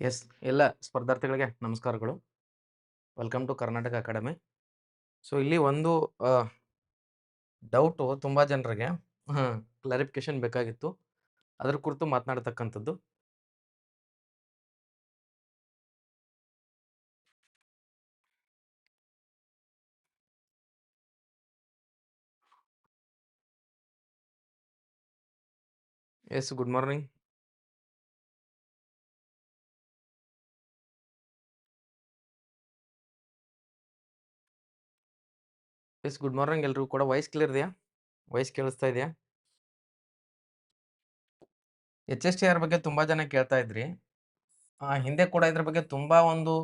S, ಎಲ್ಲ ಸ್ಪರ್ಧಾರ್ಥಿಗಳಿಗೆ ನಮಸ್ಕಾರಗಳು. Welcome to Karnataka academy. So, ಇಲ್ಲಿ ಒಂದು ಡೌಟು ತುಂಬ ಜನರಿಗೆ ಕ್ಲಾರಿಫಿಕೇಶನ್ ಬೇಕಾಗಿತ್ತು. ಅದ್ರ ಕುರಿತು ಮಾತನಾಡತಕ್ಕಂಥದ್ದು. Yes, good morning. Yes, good morning ಎಲ್ರಿಗೂ ಕೂಡ. ವಾಯ್ಸ್ ಕ್ಲಿಯರ್ ಇದೆಯಾ? ವಾಯ್ಸ್ ಕೇಳಿಸ್ತಾ ಇದೆಯಾ? ಎಚ್ ಎಸ್ ಟಿ ಆರ್ ಬಗ್ಗೆ ತುಂಬ ಜನ ಕೇಳ್ತಾ ಇದ್ರಿ. ಹಿಂದೆ ಕೂಡ ಇದ್ರ ಬಗ್ಗೆ ತುಂಬ ಒಂದು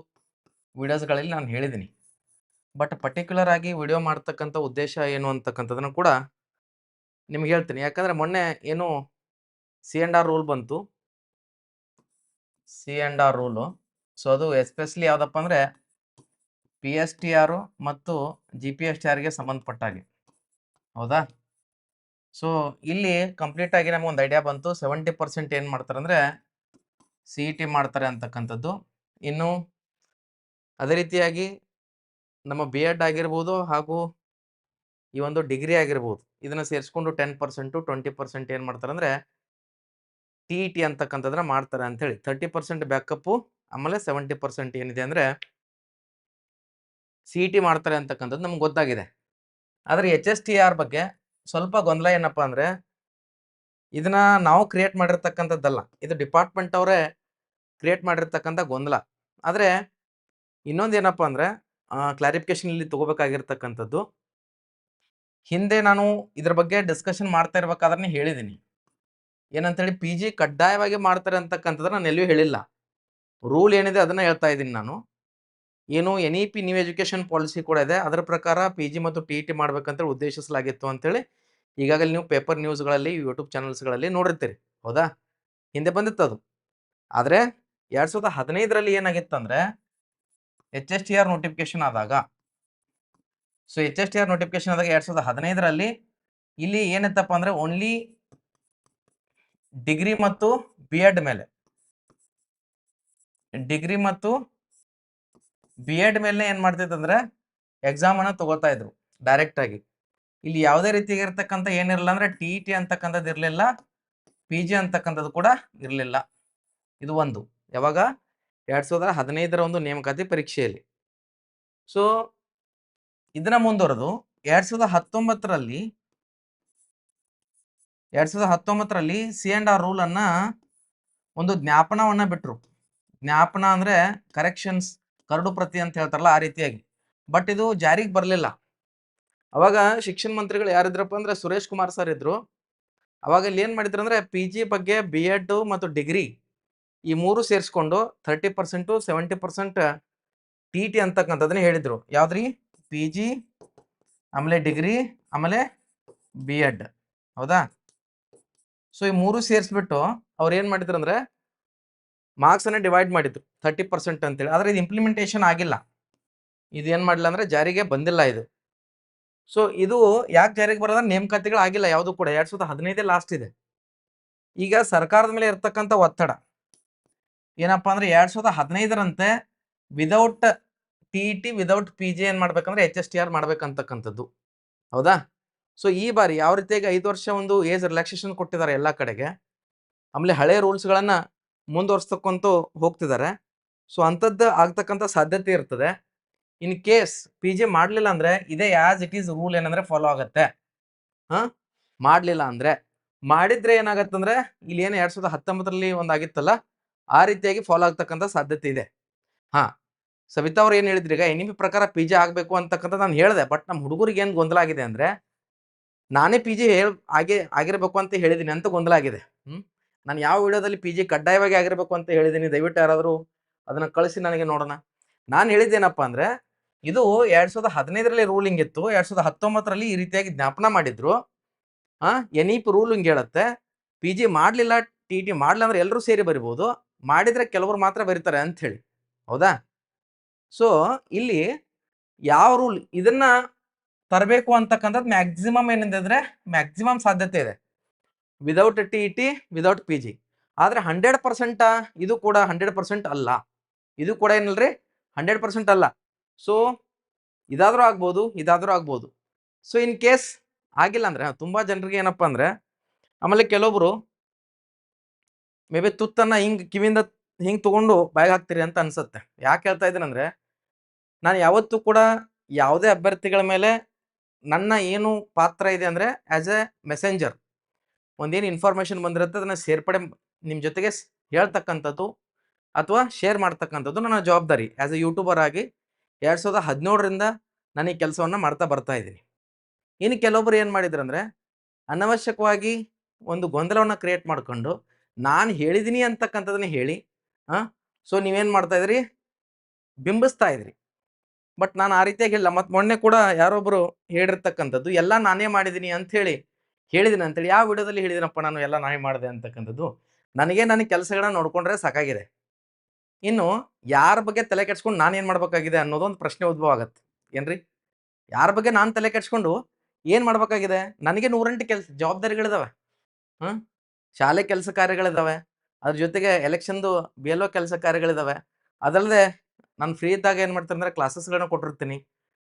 ವಿಡಿಯೋಸ್ಗಳಲ್ಲಿ ನಾನು ಹೇಳಿದ್ದೀನಿ ಬಟ್ ಪರ್ಟಿಕ್ಯುಲರ್ ಆಗಿ ವಿಡಿಯೋ ಮಾಡ್ತಕ್ಕಂಥ ಉದ್ದೇಶ ಏನು ಅಂತಕ್ಕಂಥದ್ದನ್ನು ಕೂಡ ನಿಮ್ಗೆ ಹೇಳ್ತೀನಿ. ಯಾಕಂದರೆ ಮೊನ್ನೆ ಏನು ಸಿ ಆ್ಯಂಡ್ ಆರ್ ರೂಲ್ ಬಂತು. C and R rule. So, ಅದು ಎಸ್ಪೆಷಲಿ ಯಾವುದಪ್ಪ ಅಂದರೆ ಪಿ ಎಸ್ ಟಿ ಆರು ಮತ್ತು ಜಿ ಪಿ ಎಸ್ ಟಿ ಆರ್ಗೆ ಸಂಬಂಧಪಟ್ಟಾಗಿ. ಹೌದಾ? ಸೊ ಇಲ್ಲಿ ಕಂಪ್ಲೀಟ್ ಆಗಿ ನಮ್ಗೆ ಒಂದು ಐಡಿಯಾ ಬಂತು. ಸೆವೆಂಟಿ ಪರ್ಸೆಂಟ್ ಏನು ಮಾಡ್ತಾರೆ ಅಂದರೆ ಸಿ ಇ ಟಿ ಮಾಡ್ತಾರೆ ಅಂತಕ್ಕಂಥದ್ದು. ಇನ್ನು ಅದೇ ರೀತಿಯಾಗಿ ನಮ್ಮ ಬಿ ಎಡ್ ಆಗಿರ್ಬೋದು ಹಾಗೂ ಈ ಒಂದು ಡಿಗ್ರಿ ಆಗಿರ್ಬೋದು, ಇದನ್ನು ಸೇರಿಸ್ಕೊಂಡು ಟೆನ್ ಪರ್ಸೆಂಟು ಟ್ವೆಂಟಿ ಪರ್ಸೆಂಟ್ ಏನು ಮಾಡ್ತಾರೆ ಅಂದರೆ ಟಿ ಇ ಟಿ ಅಂತಕ್ಕಂಥದ್ದನ್ನ ಮಾಡ್ತಾರೆ ಅಂಥೇಳಿ ತರ್ಟಿ ಪರ್ಸೆಂಟ್ ಬ್ಯಾಕಪ್ಪು ಆಮೇಲೆ ಸೆವೆಂಟಿ ಪರ್ಸೆಂಟ್ ಏನಿದೆ ಅಂದರೆ ಸಿ ಇ ಟಿ ಮಾಡ್ತಾರೆ ಅಂತಕ್ಕಂಥದ್ದು ನಮ್ಗೆ ಗೊತ್ತಾಗಿದೆ. ಆದರೆ ಎಚ್ ಎಸ್ ಟಿ ಆರ್ ಬಗ್ಗೆ ಸ್ವಲ್ಪ ಗೊಂದಲ ಏನಪ್ಪ ಅಂದರೆ, ಇದನ್ನ ನಾವು ಕ್ರಿಯೇಟ್ ಮಾಡಿರ್ತಕ್ಕಂಥದ್ದಲ್ಲ, ಇದು ಡಿಪಾರ್ಟ್ಮೆಂಟ್ ಅವರೇ ಕ್ರಿಯೇಟ್ ಮಾಡಿರ್ತಕ್ಕಂಥ ಗೊಂದಲ. ಆದರೆ ಇನ್ನೊಂದು ಏನಪ್ಪ ಅಂದರೆ ಕ್ಲಾರಿಫಿಕೇಶನ್ ಇಲ್ಲಿ ತಗೋಬೇಕಾಗಿರ್ತಕ್ಕಂಥದ್ದು, ಹಿಂದೆ ನಾನು ಇದ್ರ ಬಗ್ಗೆ ಡಿಸ್ಕಷನ್ ಮಾಡ್ತಾ ಇರ್ಬೇಕಾದ್ರೆ ಹೇಳಿದ್ದೀನಿ ಏನಂತೇಳಿ ಪಿ ಜಿ ಕಡ್ಡಾಯವಾಗಿ ಮಾಡ್ತಾರೆ ಅಂತಕ್ಕಂಥದ್ದು ನಾನು ಎಲ್ಲಿಯೂ ಹೇಳಿಲ್ಲ. ರೂಲ್ ಏನಿದೆ ಅದನ್ನು ಹೇಳ್ತಾ ಇದ್ದೀನಿ ನಾನು. ಏನು N E P new education policy ಕೂಡ ಇದೆ. ಅದರ ಪ್ರಕಾರ ಪಿ ಜಿ ಮತ್ತು ಟಿ ಇ ಟಿ ಮಾಡ್ಬೇಕಂತೇಳಿ ಉದ್ದೇಶಿಸಲಾಗಿತ್ತು ಅಂತೇಳಿ ಈಗಾಗಲೇ ನೀವು ಪೇಪರ್ ನ್ಯೂಸ್ಗಳಲ್ಲಿ ಯೂಟ್ಯೂಬ್ ಚಾನಲ್ಸ್ಗಳಲ್ಲಿ ನೋಡಿರ್ತೀರಿ. ಹೌದಾ? ಹಿಂದೆ ಬಂದಿತ್ತು ಅದು. ಆದರೆ ಎರಡು ಸಾವಿರದ ಹದಿನೈದರಲ್ಲಿ ಏನಾಗಿತ್ತು ಅಂದರೆ H S T R notification ಆದಾಗ so H S T R notification ಆದಾಗ ಎರಡು ಸಾವಿರದ ಹದಿನೈದರಲ್ಲಿ ಇಲ್ಲಿ ಏನಿತ್ತಪ್ಪ ಅಂದರೆ ಓನ್ಲಿ ಡಿಗ್ರಿ ಮತ್ತು ಬಿ ಎಡ್ ಮೇಲೆ ಡಿಗ್ರಿ ಮತ್ತು ಬಿ ಎಡ್ ಮೇಲೆ ಏನು ಮಾಡ್ತಿತ್ತು ಅಂದರೆ ಎಕ್ಸಾಮನ್ನು ತಗೋತಾ ಇದ್ರು ಡೈರೆಕ್ಟ್ ಆಗಿ. ಇಲ್ಲಿ ಯಾವುದೇ ರೀತಿಯಾಗಿರ್ತಕ್ಕಂಥ ಏನಿರಲಿಲ್ಲ ಅಂದರೆ ಟಿ ಇ ಟಿ ಅಂತಕ್ಕಂಥದ್ದು ಇರಲಿಲ್ಲ ಪಿ ಜಿ ಅಂತಕ್ಕಂಥದ್ದು ಕೂಡ ಇರಲಿಲ್ಲ. ಇದು ಒಂದು. ಯಾವಾಗ? ಎರಡು ಸಾವಿರದ ಹದಿನೈದರ ಒಂದು ನೇಮಕಾತಿ ಪರೀಕ್ಷೆಯಲ್ಲಿ. ಸೊ ಇದನ್ನ ಮುಂದುವರೆದು ಎರಡು ಸಾವಿರದ ಹತ್ತೊಂಬತ್ತರಲ್ಲಿ, ಎರಡು ಸಾವಿರದ ಹತ್ತೊಂಬತ್ತರಲ್ಲಿ ಸಿ ಆ್ಯಂಡ್ ಆರ್ ರೂಲನ್ನು ಒಂದು ಜ್ಞಾಪನವನ್ನು ಬಿಟ್ಟರು ಜ್ಞಾಪನ ಅಂದರೆ ಕರೆಕ್ಷನ್ಸ್ ಕರಡು ಪ್ರತಿ ಅಂತ ಹೇಳ್ತಾರಲ್ಲ ಆ ರೀತಿಯಾಗಿ. ಬಟ್ ಇದು ಜಾರಿಗೆ ಬರಲಿಲ್ಲ. ಅವಾಗ ಶಿಕ್ಷಣ ಮಂತ್ರಿಗಳು ಯಾರಿದ್ರಪ್ಪ ಅಂದ್ರೆ ಸುರೇಶ್ ಕುಮಾರ್ ಸರ್ ಇದ್ರು. ಅವಾಗ ಇಲ್ಲಿ ಏನು ಮಾಡಿದ್ರು ಅಂದ್ರೆ ಪಿ ಜಿ ಬಗ್ಗೆ ಬಿ ಎಡ್ ಮತ್ತು ಡಿಗ್ರಿ ಈ ಮೂರು ಸೇರಿಸ್ಕೊಂಡು thirty percent seventy percent T T ಅಂತಕ್ಕಂಥದ್ದನ್ನ ಹೇಳಿದರು. ಯಾವ್ದ್ರಿ? ಪಿ ಜಿ ಆಮೇಲೆ ಡಿಗ್ರಿ ಆಮೇಲೆ ಬಿ ಎಡ್ ಹೌದಾ? ಸೊ ಈ ಮೂರು ಸೇರಿಸ್ಬಿಟ್ಟು ಅವ್ರು ಏನು ಮಾಡಿದ್ರು ಅಂದರೆ ಮಾರ್ಕ್ಸನ್ನು ಡಿವೈಡ್ ಮಾಡಿದ್ರು ಥರ್ಟಿ ಪರ್ಸೆಂಟ್ ಅಂತೇಳಿ. ಆದರೆ ಇದು ಇಂಪ್ಲಿಮೆಂಟೇಷನ್ ಆಗಿಲ್ಲ. ಇದು ಏನು ಮಾಡಿಲ್ಲ ಅಂದರೆ ಜಾರಿಗೆ ಬಂದಿಲ್ಲ ಇದು. ಸೊ ಇದು ಯಾಕೆ ಜಾರಿಗೆ ಬರೋದ್ರೆ ನೇಮಕಾತಿಗಳು ಆಗಿಲ್ಲ, ಯಾವುದು ಕೂಡ. ಎರಡು ಸಾವಿರದ ಹದಿನೈದೇ ಲಾಸ್ಟ್ ಇದೆ. ಈಗ ಸರ್ಕಾರದ ಮೇಲೆ ಇರ್ತಕ್ಕಂಥ ಒತ್ತಡ. ಏನಪ್ಪ ಅಂದರೆ ಎರಡು ಸಾವಿರದ ಹದಿನೈದರಂತೆ without T T without P G ಏನು ಮಾಡ್ಬೇಕಂದ್ರೆ ಎಚ್ ಎಸ್ ಟಿ ಆರ್ ಮಾಡ್ಬೇಕಂತಕ್ಕಂಥದ್ದು. ಹೌದಾ? ಸೊ ಈ ಬಾರಿ ಯಾವ ರೀತಿಯಾಗಿ ಐದು ವರ್ಷ ಒಂದು ಏಜ್ ರಿಲ್ಯಾಕ್ಸೇಷನ್ ಕೊಟ್ಟಿದ್ದಾರೆ ಎಲ್ಲ ಕಡೆಗೆ, ಆಮೇಲೆ ಹಳೆ ರೂಲ್ಸ್ಗಳನ್ನು ಮುಂದುವರ್ಸ್ತಕ್ಕಂತೂ ಹೋಗ್ತಿದ್ದಾರೆ ಸೊ, ಅಂಥದ್ದು ಆಗ್ತಕ್ಕಂಥ ಸಾಧ್ಯತೆ ಇರ್ತದೆ. ಇನ್ ಕೇಸ್ ಪಿ ಜಿ ಮಾಡಲಿಲ್ಲ ಅಂದರೆ ಇದೇ ಆ್ಯಸ್ ಇಟ್ ಈಸ್ ರೂಲ್ ಏನಂದರೆ ಫಾಲೋ ಆಗುತ್ತೆ. ಹಾಂ? ಮಾಡಲಿಲ್ಲ ಅಂದರೆ. ಮಾಡಿದ್ರೆ ಏನಾಗತ್ತಂದ್ರೆ ಇಲ್ಲಿ ಏನು ಎರಡು ಸಾವಿರದ ಹತ್ತೊಂಬತ್ತರಲ್ಲಿ ಒಂದಾಗಿತ್ತಲ್ಲ, ಆ ರೀತಿಯಾಗಿ ಫಾಲೋ ಆಗ್ತಕ್ಕಂಥ ಸಾಧ್ಯತೆ ಇದೆ. ಹಾಂ. ಸವಿತಾ ಅವ್ರು ಏನು ಹೇಳಿದ್ರಿ ಈಗ ಎನಿಮಿ ಪ್ರಕಾರ ಪಿ ಜಿ ಆಗಬೇಕು ಅಂತಕ್ಕಂಥ ನಾನು ಹೇಳಿದೆ ಬಟ್ ನಮ್ಮ ಹುಡುಗರಿಗೆ ಏನು ಗೊಂದಲ ಆಗಿದೆ ಅಂದರೆ ನಾನೇ ಪಿ ಜಿ ಹೇಳಿ ಆಗಿ ಆಗಿರಬೇಕು ಅಂತ ಹೇಳಿದ್ದೀನಿ ಅಂತ ಗೊಂದಲ ಆಗಿದೆ. ಹ್ಞೂ ನಾನು ಯಾವ ವಿಡಿಯೋದಲ್ಲಿ ಪಿ ಜಿ ಕಡ್ಡಾಯವಾಗಿ ಆಗಿರಬೇಕು ಅಂತ ಹೇಳಿದ್ದೀನಿ ದಯವಿಟ್ಟು ಯಾರಾದರೂ ಅದನ್ನು ಕಳಿಸಿ ನನಗೆ ನೋಡೋಣ. ನಾನು ಹೇಳಿದ್ದೇನಪ್ಪ ಅಂದರೆ, ಇದು ಎರಡು ಸಾವಿರದ ಹದಿನೈದರಲ್ಲಿ ರೂಲಿಂಗ್ ಇತ್ತು, ಎರಡು ಸಾವಿರದ ಹತ್ತೊಂಬತ್ತರಲ್ಲಿ ಈ ರೀತಿಯಾಗಿ ಜ್ಞಾಪನ ಮಾಡಿದ್ರು. ಹಾಂ ಎನ್ ಇ ಪಿ ರೂಲಿಂಗ್ ಹೇಳುತ್ತೆ ಪಿ ಜಿ ಮಾಡಲಿಲ್ಲ ಟಿ ಟಿ ಮಾಡಲಿಲ್ಲ ಅಂದ್ರೆ ಎಲ್ಲರೂ ಸೇರಿ ಬರಿಬೋದು, ಮಾಡಿದರೆ ಕೆಲವರು ಮಾತ್ರ ಬರೀತಾರೆ ಅಂತ ಹೇಳಿ ಹೌದಾ? ಸೊ ಇಲ್ಲಿ ಯಾವ ರೂಲ್ ಇದನ್ನು ತರಬೇಕು ಅಂತಕ್ಕಂಥದ್ದು ಮ್ಯಾಕ್ಸಿಮಮ್ ಏನಿದೆ ಅಂದರೆ ಮ್ಯಾಕ್ಸಿಮಮ್ ಸಾಧ್ಯತೆ ಇದೆ. Without T E T without P G ಆದರೆ ಹಂಡ್ರೆಡ್ ಪರ್ಸೆಂಟ್ ಇದು ಕೂಡ ಹಂಡ್ರೆಡ್ ಪರ್ಸೆಂಟ್ ಅಲ್ಲ. ಇದು ಕೂಡ ಏನಲ್ರಿ? ಹಂಡ್ರೆಡ್ ಪರ್ಸೆಂಟ್ ಅಲ್ಲ. ಸೊ ಇದಾದರೂ ಆಗ್ಬೋದು ಇದಾದರೂ ಆಗ್ಬೋದು. ಸೊ ಇನ್ ಕೇಸ್ ಆಗಿಲ್ಲ ಅಂದರೆ, ತುಂಬ ಜನರಿಗೆ ಏನಪ್ಪ ಅಂದರೆ, ಆಮೇಲೆ ಕೆಲವೊಬ್ರು ಮೇ ಬಿ ತುತ್ತನ್ನು ಹಿಂಗೆ, ಕಿವಿಯಿಂದ ಹಿಂಗೆ ತಗೊಂಡು ಬಾಯಿಗೆ ಹಾಕ್ತೀರಿ ಅಂತ ಅನ್ಸುತ್ತೆ. ಯಾಕೆ ಹೇಳ್ತಾ ಇದ್ದೀನಿ ಅಂದ್ರೆ, ನಾನು ಯಾವತ್ತೂ ಕೂಡ ಯಾವುದೇ ಅಭ್ಯರ್ಥಿಗಳ ಮೇಲೆ ನನ್ನ ಏನು ಪಾತ್ರ ಇದೆ ಅಂದರೆ ಆ್ಯಸ್ ಎ ಮೆಸೆಂಜರ್ ಒಂದೇನು ಇನ್ಫಾರ್ಮೇಷನ್ ಬಂದಿರುತ್ತೆ, ಅದನ್ನ ಸೇರ್ಪಡೆ ನಿಮ್ಮ ಜೊತೆಗೆ ಹೇಳ್ತಕ್ಕಂಥದ್ದು ಅಥವಾ ಶೇರ್ ಮಾಡ್ತಕ್ಕಂಥದ್ದು ನನ್ನ ಜವಾಬ್ದಾರಿ. ಆ್ಯಸ್ ಎ ಯೂಟ್ಯೂಬರ್ ಆಗಿ ಎರಡು ಸಾವಿರದ ಹದಿನೇಳರಿಂದ ನಾನು ಈ ಕೆಲಸವನ್ನ ಮಾಡ್ತಾ ಬರ್ತಾ ಇದ್ದೀನಿ. ಇನ್ನು ಕೆಲವೊಬ್ರು ಏನು ಮಾಡಿದ್ರು ಅಂದ್ರೆ ಅನವಶ್ಯಕವಾಗಿ ಒಂದು ಗೊಂದಲವನ್ನ ಕ್ರಿಯೇಟ್ ಮಾಡ್ಕೊಂಡು ನಾನು ಹೇಳಿದ್ದೀನಿ ಅಂತಕ್ಕಂಥದನ್ನ ಹೇಳಿ ಹಾಂ ಸೊ ನೀವೇನು ಮಾಡ್ತಾ ಇದ್ರಿ? ಬಿಂಬಿಸ್ತಾ ಇದ್ರಿ. ಬಟ್ ನಾನು ಆ ರೀತಿಯಾಗಿ ಇಲ್ಲ ಮತ್ತೆ ಮೊನ್ನೆ ಕೂಡ ಯಾರೊಬ್ಬರು ಹೇಳಿರ್ತಕ್ಕಂಥದ್ದು, ಎಲ್ಲ ನಾನೇ ಮಾಡಿದ್ದೀನಿ ಹೇಳಿ ಹೇಳಿದ್ದೀನಿ ಅಂತೇಳಿ, ಯಾವ ವಿಡಿಯೋದಲ್ಲಿ ಹೇಳಿದಿನಪ್ಪ ನಾನು ಎಲ್ಲ ನಾಯಿ ಮಾಡಿದೆ ಅಂತಕ್ಕಂಥದ್ದು, ನನಗೆ ನನ್ನ ಕೆಲಸಗಳನ್ನ ನೋಡ್ಕೊಂಡ್ರೆ ಸಾಕಾಗಿದೆ. ಇನ್ನು ಯಾರ ಬಗ್ಗೆ ತಲೆ ಕೆಡ್ಸ್ಕೊಂಡು ನಾನು ಏನು ಮಾಡಬೇಕಾಗಿದೆ ಅನ್ನೋದು ಒಂದು ಪ್ರಶ್ನೆ ಉದ್ಭವ ಆಗತ್ತೆ. ಏನ್ರಿ? ಯಾರ ಬಗ್ಗೆ ನಾನು ತಲೆ ಕೆಡ್ಸ್ಕೊಂಡು ಏನು ಮಾಡ್ಬೇಕಾಗಿದೆ? ನನಗೆ ನೂರೆಂಟು ಕೆಲಸ, ಜವಾಬ್ದಾರಿಗಳಿದಾವೆ. ಹಾಂ ಶಾಲೆ ಕೆಲಸ ಕಾರ್ಯಗಳಿದಾವೆ. ಅದ್ರ ಜೊತೆಗೆ ಎಲೆಕ್ಷನ್ದು ಬಿ ಎಲ್ ಒ ಕೆಲಸ ಕಾರ್ಯಗಳಿದಾವೆ. ಅದಲ್ಲದೆ ನಾನು ಫ್ರೀ ಇದ್ದಾಗ ಏನು ಮಾಡ್ತೀನಿ ಅಂದ್ರೆ ಕ್ಲಾಸಸ್ಗಳನ್ನ ಕೊಟ್ಟಿರ್ತೀನಿ.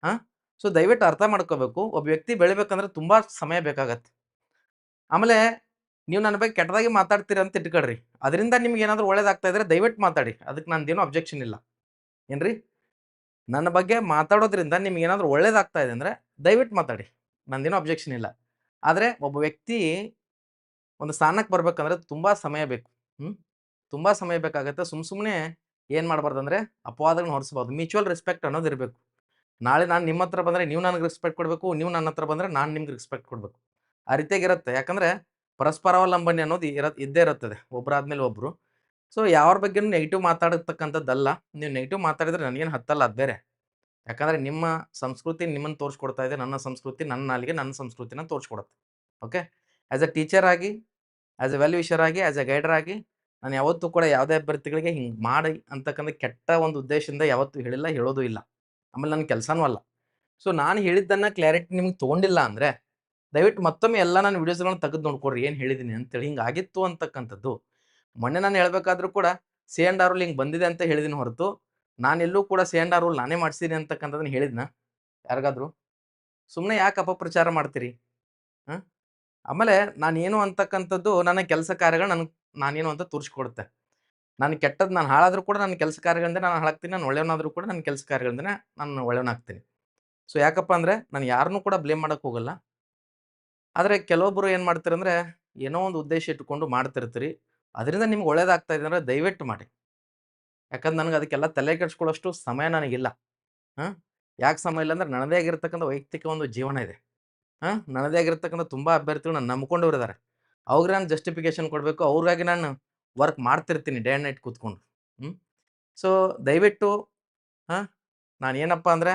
ಹಾಂ? ಸೊ ದಯವಿಟ್ಟು ಅರ್ಥ ಮಾಡ್ಕೋಬೇಕು. ಒಬ್ಬ ವ್ಯಕ್ತಿ ಬೆಳಿಬೇಕಂದ್ರೆ ತುಂಬ ಸಮಯ ಬೇಕಾಗತ್ತೆ. ಆಮೇಲೆ ನೀವು ನನ್ನ ಬಗ್ಗೆ ಕೆಟ್ಟದಾಗಿ ಮಾತಾಡ್ತೀರ ಅಂತ ಇಟ್ಕೊಳ್ರಿ. ಅದರಿಂದ ನಿಮ್ಗೆ ಏನಾದರೂ ಒಳ್ಳೇದಾಗ್ತಾ ಇದ್ರೆ ದಯವಿಟ್ಟು ಮಾತಾಡಿ. ಅದಕ್ಕೆ ನಂದೇನು ಅಬ್ಜೆಕ್ಷನ್ ಇಲ್ಲ. ಏನ್ರಿ? ನನ್ನ ಬಗ್ಗೆ ಮಾತಾಡೋದ್ರಿಂದ ನಿಮ್ಗೆ ಏನಾದರೂ ಒಳ್ಳೇದಾಗ್ತಾ ಇದೆ ಅಂದರೆ ದಯವಿಟ್ಟು ಮಾತಾಡಿ. ನಂದೇನು ಅಬ್ಜೆಕ್ಷನ್ ಇಲ್ಲ. ಆದರೆ ಒಬ್ಬ ವ್ಯಕ್ತಿ ಒಂದು ಸ್ಥಾನಕ್ಕೆ ಬರ್ಬೇಕಂದ್ರೆ ತುಂಬ ಸಮಯ ಬೇಕು. ಹ್ಞೂ ತುಂಬಾ ಸಮಯ ಬೇಕಾಗುತ್ತೆ. ಸುಮ್ಮ ಸುಮ್ಮನೆ ಏನು ಮಾಡಬಾರ್ದು ಅಂದರೆ ಅಪವಾದಗಳನ್ನ ಹೊರಿಸ್ಬೋದು ಮ್ಯೂಚುವಲ್ ರೆಸ್ಪೆಕ್ಟ್ ಅನ್ನೋದು ಇರಬೇಕು. ನಾಳೆ ನಾನು ನಿಮ್ಮ ಹತ್ರ ಬಂದರೆ ನೀವು ನನಗೆ ರೆಸ್ಪೆಕ್ಟ್ ಕೊಡಬೇಕು, ನೀವು ನನ್ನ ಹತ್ರ ಬಂದರೆ ನಾನು ನಿಮ್ಗೆ ರೆಸ್ಪೆಕ್ಟ್ ಕೊಡಬೇಕು. ಆ ರೀತಿಯಾಗಿ ಇರುತ್ತೆ. ಯಾಕಂದ್ರೆ ಪರಸ್ಪರಾವಲಂಬನೆ ಅನ್ನೋದು ಇರ, ಇದ್ದೇ ಇರುತ್ತದೆ ಒಬ್ಬರಾದ್ಮೇಲೆ ಒಬ್ಬರು ಸೊ, ಯಾವ್ರ ಬಗ್ಗೆ ನೆಗೆಟಿವ್ ಮಾತಾಡತಕ್ಕಂಥದ್ದಲ್ಲ. ನೀವು ನೆಗೆಟಿವ್ ಮಾತಾಡಿದ್ರೆ ನನಗೇನು ಹತ್ತಲ್ಲ, ಅದು ಬೇರೆ. ಯಾಕಂದ್ರೆ ನಿಮ್ಮ ಸಂಸ್ಕೃತಿ ನಿಮ್ಮನ್ನು ತೋರಿಸ್ಕೊಡ್ತಾ ಇದೆ, ನನ್ನ ಸಂಸ್ಕೃತಿ ನನ್ನ ನಾಲಿಗೆ, ನನ್ನ ಸಂಸ್ಕೃತಿನ ತೋರಿಸ್ಕೊಡುತ್ತೆ. ಓಕೆ? ಆ್ಯಸ್ ಎ ಟೀಚರ್ ಆಗಿ ಆ್ಯಸ್ ಎ ವೆಲ್ ವಿಷರ್ ಆಗಿ ಆ್ಯಸ್ ಎ ಗೈಡರ್ ಆಗಿ, ನಾನು ಯಾವತ್ತೂ ಕೂಡ ಯಾವುದೇ ಅಭ್ಯರ್ಥಿಗಳಿಗೆ ಹಿಂಗೆ ಮಾಡಿ ಅಂತಕ್ಕಂಥ ಕೆಟ್ಟ ಒಂದು ಉದ್ದೇಶದಿಂದ ಯಾವತ್ತೂ ಹೇಳಿಲ್ಲ, ಹೇಳೋದು ಇಲ್ಲ. ಆಮೇಲೆ ನನ್ನ ಕೆಲಸನೂ ಅಲ್ಲ. ಸೊ, ನಾನು ಹೇಳಿದ್ದನ್ನು ಕ್ಲಾರಿಟಿ ನಿಮ್ಗೆ ತೊಗೊಂಡಿಲ್ಲ ಅಂದರೆ ದಯವಿಟ್ಟು ಮತ್ತೊಮ್ಮೆ ಎಲ್ಲ ನಾನು ವಿಡಿಯೋಸ್ಗಳನ್ನ ತೆಗೆದು ನೋಡ್ಕೊಡ್ರಿ, ಏನು ಹೇಳಿದ್ದೀನಿ ಅಂತೇಳಿ. ಹಿಂಗೆ ಆಗಿತ್ತು ಅಂತಕ್ಕಂಥದ್ದು. ಮೊನ್ನೆ ನಾನು ಹೇಳಬೇಕಾದ್ರೂ ಕೂಡ ಸಿ ಆ್ಯಂಡ್ ಆರ್ ಹಿಂಗೆ ಬಂದಿದೆ ಅಂತ ಹೇಳಿದ್ದೀನಿ ಹೊರತು ನಾನೆಲ್ಲೂ ಕೂಡ ಸಿ ಆ್ಯಂಡ್ ಆರ್ ನಾನೇ ಮಾಡಿಸಿದ್ದೀನಿ ಅಂತಕ್ಕಂಥದ್ದನ್ನು ಹೇಳಿದ್ನ? ಯಾರಿಗಾದ್ರು? ಸುಮ್ಮನೆ ಯಾಕೆ ಅಪಪ್ರಚಾರ ಮಾಡ್ತೀರಿ? ಹಾಂ? ಆಮೇಲೆ ನಾನೇನು ಅಂತಕ್ಕಂಥದ್ದು ನನ್ನ ಕೆಲಸ ಕಾರ್ಯಗಳು ನನಗೆ ನಾನೇನು ಅಂತ ತೋರಿಸ್ಕೊಡುತ್ತೆ. ನಾನು ಕೆಟ್ಟದ್ದು ನಾನು ಹಾಳಾದರೂ ಕೂಡ ನನ್ನ ಕೆಲಸ ಕಾರ್ಯಗಳಿಂದ ನಾನು ಹಾಳಾಗ್ತೀನಿ, ನಾನು ಒಳ್ಳೆಯವನಾದರೂ ಕೂಡ ನನ್ನ ಕೆಲಸ ಕಾರ್ಯಗಳಿಂದ ನಾನು ಒಳ್ಳೆಯವನಾಗ್ತೀನಿ ಸೊ ಯಾಕಪ್ಪ ಅಂದರೆ ನಾನು ಯಾರನ್ನೂ ಕೂಡ ಬ್ಲೇಮ್ ಮಾಡೋಕ್ಕೆ ಹೋಗಲ್ಲ. ಆದರೆ ಕೆಲವೊಬ್ಬರು ಏನು ಮಾಡ್ತಾರೆ ಅಂದರೆ, ಏನೋ ಒಂದು ಉದ್ದೇಶ ಇಟ್ಕೊಂಡು ಮಾಡ್ತಿರ್ತೀರಿ. ಅದರಿಂದ ನಿಮ್ಗೆ ಒಳ್ಳೇದಾಗ್ತಾ ಇದೆ ಅಂದರೆ ದಯವಿಟ್ಟು ಮಾಡಿ. ಯಾಕಂದ್ರೆ ನನಗೆ ಅದಕ್ಕೆಲ್ಲ ತಲೆ ಕೆಡಿಸ್ಕೊಳ್ಳೋಷ್ಟು ಸಮಯ ನನಗಿಲ್ಲ. ಹಾಂ? ಯಾಕೆ ಸಮಯ ಇಲ್ಲ ಅಂದರೆ ನನ್ನದೇ ಆಗಿರ್ತಕ್ಕಂಥ ವೈಯಕ್ತಿಕ ಒಂದು ಜೀವನ ಇದೆ. ಹಾಂ? ನನ್ನದೇ ಆಗಿರ್ತಕ್ಕಂಥ ತುಂಬ ಅಭ್ಯರ್ಥಿಗಳು ನಾನು ನಂಬ್ಕೊಂಡವ್ರು ಇದ್ದಾರೆ ಅವ್ರಿಗೆ ನಾನು ಜಸ್ಟಿಫಿಕೇಶನ್ ಕೊಡಬೇಕು, ಅವ್ರಿಗಾಗಿ ನಾನು ವರ್ಕ್ ಮಾಡ್ತಿರ್ತೀನಿ ಡೇ ಆ್ಯಂಡ್ ನೈಟ್ ಕೂತ್ಕೊಂಡು. ಹ್ಞೂ ಸೊ ದಯವಿಟ್ಟು, ಹಾಂ? ನಾನು ಏನಪ್ಪ ಅಂದರೆ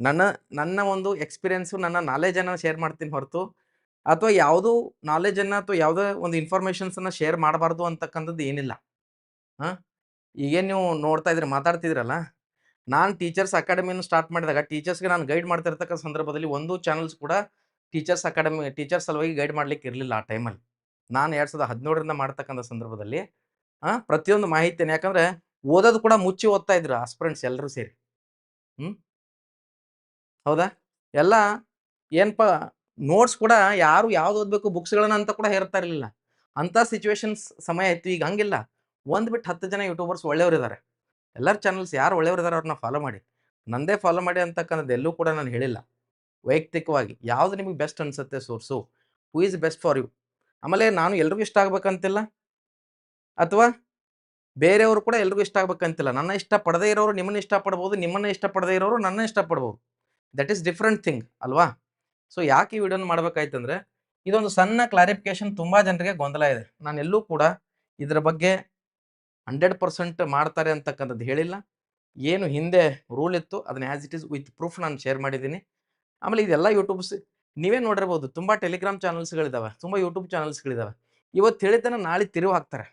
ನನ್ನ ನನ್ನ ಒಂದು ಎಕ್ಸ್ಪೀರಿಯನ್ಸು ನನ್ನ ನಾಲೆಜನ್ನು ಶೇರ್ ಮಾಡ್ತೀನಿ ಹೊರತು. ಅಥವಾ ಯಾವುದೂ ನಾಲೆಜನ್ನು ಅಥವಾ ಯಾವುದೇ ಒಂದು ಇನ್ಫಾರ್ಮೇಷನ್ಸನ್ನು ಶೇರ್ ಮಾಡಬಾರ್ದು ಅಂತಕ್ಕಂಥದ್ದು ಏನಿಲ್ಲ. ಹಾಂ? ಈಗೇನು ನೀವು ನೋಡ್ತಾ ಇದ್ರೆ ಮಾತಾಡ್ತಿದ್ರಲ್ಲ ನಾನು ಟೀಚರ್ಸ್ ಅಕಾಡೆಮಿಯನ್ನು ಸ್ಟಾರ್ಟ್ ಮಾಡಿದಾಗ ಟೀಚರ್ಸ್ಗೆ ನಾನು ಗೈಡ್ ಮಾಡ್ತಿರ್ತಕ್ಕ ಸಂದರ್ಭದಲ್ಲಿ ಒಂದು ಚಾನಲ್ಸ್ ಕೂಡ ಟೀಚರ್ಸ್ ಅಕಾಡೆಮಿ, ಟೀಚರ್ಸ್ ಸಲುವಾಗಿ ಗೈಡ್ ಮಾಡಲಿಕ್ಕೆ ಇರಲಿಲ್ಲ ಆ ಟೈಮಲ್ಲಿ. ನಾನು ಎರಡು ಸಾವಿರದ ಹದಿನೇಳರಿಂದ ಮಾಡ್ತಕ್ಕಂಥ ಸಂದರ್ಭದಲ್ಲಿ ಪ್ರತಿಯೊಂದು ಮಾಹಿತಿಯನ್ನು ಯಾಕಂದರೆ ಓದೋದು ಕೂಡ ಮುಚ್ಚಿ ಓದ್ತಾ ಇದ್ರು ಆಸ್ಪಿರೆಂಟ್ಸ್ ಎಲ್ಲರೂ ಸೇರಿ. ಹ್ಞೂ ಹೌದಾ? ಎಲ್ಲ ಏನಪ್ಪ ನೋಟ್ಸ್ ಕೂಡ ಯಾರು ಯಾವ್ದು ಓದಬೇಕು ಬುಕ್ಸ್ಗಳನ್ನ ಅಂತ ಕೂಡ ಹೇರ್ತಾ ಇರ್ಲಿಲ್ಲ. ಅಂಥ ಸಿಚುವೇಶನ್ಸ್ ಸಮಯ ಇತ್ತು ಈಗ ಹಂಗಿಲ್ಲ. ಒಂದು ಬಿಟ್ಟು ಹತ್ತು ಜನ ಯೂಟ್ಯೂಬರ್ಸ್ ಒಳ್ಳೆಯವರು ಇದ್ದಾರೆ ಎಲ್ಲರ ಚಾನಲ್ಸ್ ಯಾರು ಒಳ್ಳೆಯವರು ಇದ್ದಾರೆ ಅವ್ರನ್ನ ಫಾಲೋ ಮಾಡಿ. ನಂದೇ ಫಾಲೋ ಮಾಡಿ ಅಂತಕ್ಕಂಥದ್ದು ಎಲ್ಲೂ ಕೂಡ ನಾನು ಹೇಳಿಲ್ಲ. ವೈಯಕ್ತಿಕವಾಗಿ ಯಾವ್ದು ನಿಮಗೆ ಬೆಸ್ಟ್ ಅನ್ಸುತ್ತೆ source who is best for you ಆಮೇಲೆ ನಾನು ಎಲ್ರಿಗೂ ಇಷ್ಟ ಆಗ್ಬೇಕಂತಿಲ್ಲ? ಅಥವಾ ಬೇರೆಯವರು ಕೂಡ ಎಲ್ರಿಗೂ ಇಷ್ಟ ಆಗ್ಬೇಕಂತಿಲ್ಲ? ನನ್ನ ಇಷ್ಟ ಪಡದೇ ಇರೋರು ನಿಮ್ಮನ್ನ ಇಷ್ಟಪಡ್ಬೋದು ನಿಮ್ಮನ್ನ ಇಷ್ಟಪಡದೇ ಇರೋರು ನನ್ನ ಇಷ್ಟಪಡ್ಬೋದು ದಟ್ ಈಸ್ ಡಿಫ್ರೆಂಟ್ ಥಿಂಗ್ ಅಲ್ವಾ? ಸೊ ಯಾಕೆ ಈ ವಿಡಿಯೋನ ಮಾಡ್ಬೇಕಾಯ್ತಂದ್ರೆ ಇದೊಂದು ಸಣ್ಣ ಕ್ಲಾರಿಫಿಕೇಶನ್ ತುಂಬಾ ಜನರಿಗೆ ಗೊಂದಲ ಇದೆ. ನಾನು ಎಲ್ಲೂ ಕೂಡ ಇದರ ಬಗ್ಗೆ ಹಂಡ್ರೆಡ್ ಪರ್ಸೆಂಟ್ ಮಾಡ್ತಾರೆ ಅಂತಕ್ಕಂಥದ್ದು ಹೇಳಿಲ್ಲ. ಏನು ಹಿಂದೆ ರೂಲ್ ಇತ್ತು, ಅದನ್ನ as it is with proof ನಾನು ಶೇರ್ ಮಾಡಿದ್ದೀನಿ. ಆಮೇಲೆ ಇದೆಲ್ಲ ಯೂಟ್ಯೂಬ್ಸ್ ನೀವೇ ನೋಡಿರ್ಬೋದು, ತುಂಬ ಟೆಲಿಗ್ರಾಮ್ ಚಾನಲ್ಸ್ಗಳಿದ್ದಾವೆ ತುಂಬ ಯೂಟ್ಯೂಬ್ ಚಾನಲ್ಸ್ಗಳಿದ್ದಾವೆ ಇವತ್ತು ಹೇಳಿದ್ದನ್ನು ನಾಳೆ ತಿರುವು ಹಾಕ್ತಾರೆ.